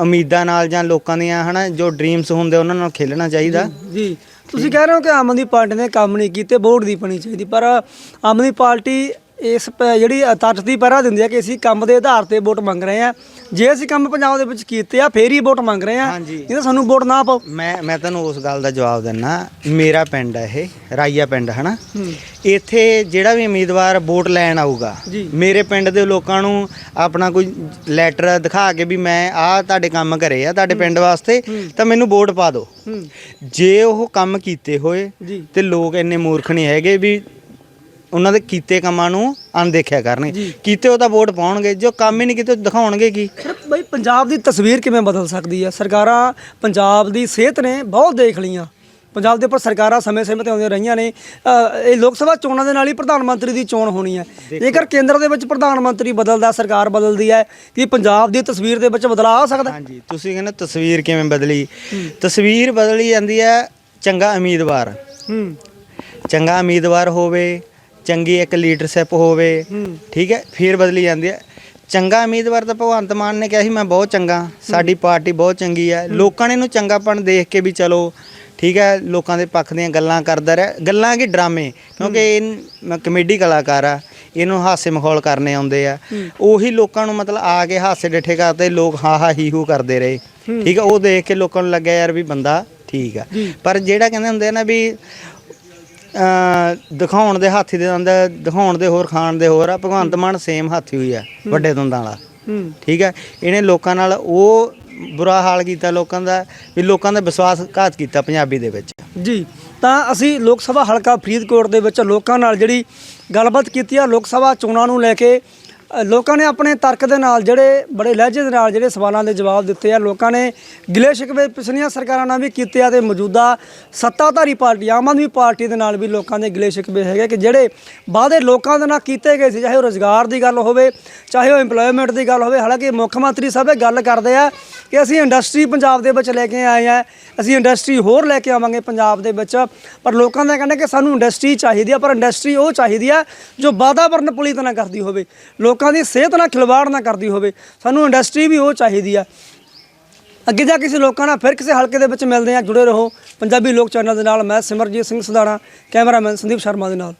ਉਮੀਦਾਂ ਨਾਲ ਜਾਂ ਲੋਕਾਂ ਦੀਆਂ ਹਨਾ ਜੋ ਡ੍ਰੀਮਸ ਹੁੰਦੇ ਉਹਨਾਂ ਨਾਲ ਖੇਲਣਾ ਚਾਹੀਦਾ। ਜੀ ਤੁਸੀਂ ਕਹਿ ਰਹੇ ਹੋ ਕਿ ਆਮ ਆਦਮੀ ਪਾਰਟੀ ਨੇ ਕੰਮ ਨਹੀਂ ਕੀਤੇ ਵੋਟ ਦੀ ਪਣੀ ਚਾਹੀਦੀ ਪਰ ਆਮ ਆਦਮੀ ਪਾਰਟੀ ਇਸ ਪ- ਜਿਹੜੀ ਤੱਤ ਦੀ ਪਹਿਰਾ ਦਿੰਦੀ ਹੈ ਕਿ ਅਸੀਂ ਕੰਮ ਦੇ ਆਧਾਰ ਤੇ ਵੋਟ ਮੰਗ ਰਹੇ ਹਾਂ। ਜੇ ਅਸੀਂ ਕੰਮ ਪੰਜਾਬ ਦੇ ਵਿੱਚ ਕੀਤੇ ਆ ਫੇਰ ਹੀ ਵੋਟ ਮੰਗ ਰਹੇ ਹਾਂ। ਹਾਂਜੀ। ਨਹੀਂ ਤਾਂ ਸਾਨੂੰ ਵੋਟ ਨਾ ਪਾਓ। ਮੈਂ ਮੈਂ ਤੁਹਾਨੂੰ ਉਸ ਗੱਲ ਦਾ ਜਵਾਬ ਦਿੰਨਾ। ਮੇਰਾ ਪਿੰਡ ਹੈ ਇਹ ਰਾਈਆ ਪਿੰਡ ਹਨਾ? ਇੱਥੇ ਜਿਹੜਾ ਵੀ ਉਮੀਦਵਾਰ ਵੋਟ ਲੈਣ ਆਊਗਾ ਜੀ। ਮੇਰੇ ਪਿੰਡ ਦੇ ਲੋਕਾਂ ਨੂੰ ਆਪਣਾ ਕੋਈ ਲੈਟਰ ਦਿਖਾ ਕੇ ਵੀ ਮੈਂ ਆਹ ਤੁਹਾਡੇ ਕੰਮ ਕਰੇ ਆ ਤੁਹਾਡੇ ਪਿੰਡ ਵਾਸਤੇ ਤਾਂ ਮੈਨੂੰ ਵੋਟ ਪਾ ਦਿਓ। ਹੂੰ। ਜੇ ਉਹ ਕੰਮ ਕੀਤੇ ਹੋਏ ਜੀ। ਤੇ ਲੋਕ ਇੰਨੇ ਮੂਰਖ ਨਹੀਂ ਹੈਗੇ ਵੀ ਉਹਨਾਂ ਦੇ ਕੀਤੇ ਕੰਮਾਂ ਨੂੰ ਅਣਦੇਖਿਆ ਕਰਨਗੇ। ਕੀਤੇ ਉਹ ਤਾਂ ਵੋਟ ਪਾਉਣਗੇ ਜੋ ਕੰਮ ਹੀ ਨਹੀਂ ਕੀਤੇ ਦਿਖਾਉਣਗੇ ਕੀ? ਬਈ ਪੰਜਾਬ ਦੀ ਤਸਵੀਰ ਕਿਵੇਂ ਬਦਲ ਸਕਦੀ ਹੈ ਸਰਕਾਰਾਂ ਪੰਜਾਬ ਦੀ ਸਿਹਤ ਨੇ ਬਹੁਤ ਦੇਖ ਲਈਆਂ। ਪੰਜਾਬ ਦੇ ਉੱਪਰ ਸਰਕਾਰਾਂ ਸਮੇਂ-ਸਮੇਂ ਤੇ ਆਉਂਦੀਆਂ ਰਹੀਆਂ ਨੇ। ਇਹ ਲੋਕ ਸਭਾ ਚੋਣਾਂ ਦੇ ਨਾਲ ਹੀ ਪ੍ਰਧਾਨ ਮੰਤਰੀ ਦੀ ਚੋਣ ਹੋਣੀ ਹੈ ਜੇਕਰ ਕੇਂਦਰ ਦੇ ਵਿੱਚ ਪ੍ਰਧਾਨ ਮੰਤਰੀ ਬਦਲਦਾ ਸਰਕਾਰ ਬਦਲਦੀ ਹੈ ਕਿ ਪੰਜਾਬ ਦੀ ਤਸਵੀਰ ਦੇ ਵਿੱਚ ਬਦਲਾਅ ਆ ਸਕਦਾ? ਹਾਂਜੀ ਤੁਸੀਂ ਕਹਿੰਦੇ ਤਸਵੀਰ ਕਿਵੇਂ ਬਦਲੀ? ਤਸਵੀਰ ਬਦਲੀ ਜਾਂਦੀ ਹੈ ਚੰਗਾ ਉਮੀਦਵਾਰ। ਹੂੰ। ਚੰਗਾ ਉਮੀਦਵਾਰ ਹੋਵੇ ਚੰਗੀ ਇੱਕ ਲੀਡਰਸ਼ਿਪ ਹੋਵੇ ਠੀਕ ਹੈ ਫਿਰ ਬਦਲੀ ਜਾਂਦੀ ਹੈ। ਚੰਗਾ ਉਮੀਦਵਾਰ ਤਾਂ ਭਗਵੰਤ ਮਾਨ ਨੇ ਕਿਹਾ ਸੀ ਮੈਂ ਬਹੁਤ ਚੰਗਾ ਸਾਡੀ ਪਾਰਟੀ ਬਹੁਤ ਚੰਗੀ ਹੈ। ਲੋਕਾਂ ਨੇ ਇਹਨੂੰ ਚੰਗਾਪਣ ਦੇਖ ਕੇ ਵੀ ਚਲੋ ਠੀਕ ਹੈ ਲੋਕਾਂ ਦੇ ਪੱਖ ਦੀਆਂ ਗੱਲਾਂ ਕਰਦਾ ਰਿਹਾ। ਗੱਲਾਂ ਕੀ ਡਰਾਮੇ ਕਿਉਂਕਿ ਇਹ ਕਮੇਡੀ ਕਲਾਕਾਰ ਆ ਇਹਨੂੰ ਹਾਸੇ ਮਖੌਲ ਕਰਨੇ ਆਉਂਦੇ ਆ। ਉਹੀ ਲੋਕਾਂ ਨੂੰ ਮਤਲਬ ਆ ਕੇ ਹਾਸੇ ਡਿੱਠੇ ਕਰਦੇ ਲੋਕ ਹਾਂ ਹਾਂ ਹੀ ਹੂ ਕਰਦੇ ਰਹੇ। ਠੀਕ ਹੈ ਉਹ ਦੇਖ ਕੇ ਲੋਕਾਂ ਨੂੰ ਲੱਗਿਆ ਯਾਰ ਵੀ ਬੰਦਾ ਠੀਕ ਆ। ਪਰ ਜਿਹੜਾ ਕਹਿੰਦੇ ਹੁੰਦੇ ਆ ਨਾ ਵੀ ਦਿਖਾਉਣ ਦੇ ਹਾਥੀ ਦੇ ਦੰਦ ਦਿਖਾਉਣ ਦੇ ਹੋਰ ਖਾਣ ਦੇ ਹੋਰ ਆ ਭਗਵੰਤ ਮਾਨ ਸੇਮ ਹਾਥੀ ਹੋਈ ਆ ਵੱਡੇ ਦੰਦਾਂ ਵਾਲਾ। ਠੀਕ ਹੈ ਇਹਨੇ ਲੋਕਾਂ ਨਾਲ ਉਹ ਬੁਰਾ ਹਾਲ ਕੀਤਾ ਲੋਕਾਂ ਦਾ ਵੀ ਲੋਕਾਂ ਦਾ ਵਿਸ਼ਵਾਸ ਘਾਤ ਕੀਤਾ ਪੰਜਾਬੀ ਦੇ ਵਿੱਚ। ਜੀ ਤਾਂ ਅਸੀਂ ਲੋਕ ਸਭਾ ਹਲਕਾ ਫਰੀਦਕੋਟ ਦੇ ਵਿੱਚ ਲੋਕਾਂ ਨਾਲ ਜਿਹੜੀ ਗੱਲਬਾਤ ਕੀਤੀ ਆ ਲੋਕ ਸਭਾ ਚੋਣਾਂ ਨੂੰ ਲੈ ਕੇ ਲੋਕਾਂ ਨੇ ਆਪਣੇ ਤਰਕ ਦੇ ਨਾਲ ਜਿਹੜੇ ਬੜੇ ਲਹਿਜੇ ਦੇ ਨਾਲ ਜਿਹੜੇ ਸਵਾਲਾਂ ਦੇ ਜਵਾਬ ਦਿੱਤੇ ਆ, ਲੋਕਾਂ ਨੇ ਗਿਲੇ ਸ਼ਿਕਵੇ ਪਿਛਲੀਆਂ ਸਰਕਾਰਾਂ ਨਾਲ ਵੀ ਕੀਤੇ ਆ ਤੇ ਮੌਜੂਦਾ ਸੱਤਾਧਾਰੀ ਪਾਰਟੀ, ਆਮ ਆਦਮੀ ਪਾਰਟੀ ਦੇ ਨਾਲ ਵੀ ਲੋਕਾਂ ਦੇ ਗਿਲੇ ਸ਼ਿਕਵੇ ਹੈਗੇ ਕਿ ਜਿਹੜੇ ਵਾਅਦੇ ਲੋਕਾਂ ਦੇ ਨਾਲ ਕੀਤੇ ਗਏ ਸੀ, ਚਾਹੇ ਉਹ ਰੋਜ਼ਗਾਰ ਦੀ ਗੱਲ ਹੋਵੇ, ਚਾਹੇ ਉਹ EMPLOYMENT ਦੀ ਗੱਲ ਹੋਵੇ, ਹਾਲਾਂਕਿ ਮੁੱਖ ਮੰਤਰੀ ਸਾਹਿਬ ਇਹ ਗੱਲ ਕਰਦੇ ਆ ਕਿ ਅਸੀਂ ਇੰਡਸਟਰੀ ਪੰਜਾਬ ਦੇ ਵਿੱਚ ਲੈ ਕੇ ਆਏ ਆ, ਅਸੀਂ ਇੰਡਸਟਰੀ ਹੋਰ ਲੈ ਕੇ ਆਵਾਂਗੇ ਪੰਜਾਬ ਦੇ ਵਿੱਚ, ਪਰ ਲੋਕਾਂ ਦਾ ਕਹਿਣਾ ਕਿ ਸਾਨੂੰ ਇੰਡਸਟਰੀ ਚਾਹੀਦੀ ਆ, ਪਰ ਇੰਡਸਟਰੀ ਉਹ ਚਾਹੀਦੀ ਆ ਜੋ ਵਾਤਾਵਰਨ ਪਲੀਤ ਨਾ ਕਰਦੀ ਹੋਵੇ। ਲੋਕ ਲੋਕਾਂ ਦੀ ਸਿਹਤ ਨਾਲ ਖਿਲਵਾੜ ਨਾ ਕਰਦੀ ਹੋਵੇ, ਸਾਨੂੰ ਇੰਡਸਟਰੀ ਵੀ ਉਹ ਚਾਹੀਦੀ ਆ। ਅੱਗੇ ਜਾ ਕਿਸੇ ਲੋਕਾਂ ਨਾਲ ਫਿਰ ਕਿਸੇ ਹਲਕੇ ਦੇ ਵਿੱਚ ਮਿਲਦੇ ਆ ਜੁੜੇ ਰਹੋ। ਪੰਜਾਬੀ ਲੋਕ ਚੈਨਲ ਦੇ ਨਾਲ ਮੈਂ ਸਿਮਰਜੀਤ ਸਿੰਘ ਸੁਧਾਣਾ ਕੈਮਰਾਮੈਨ ਸੰਦੀਪ ਸ਼ਰਮਾ ਦੇ ਨਾਲ।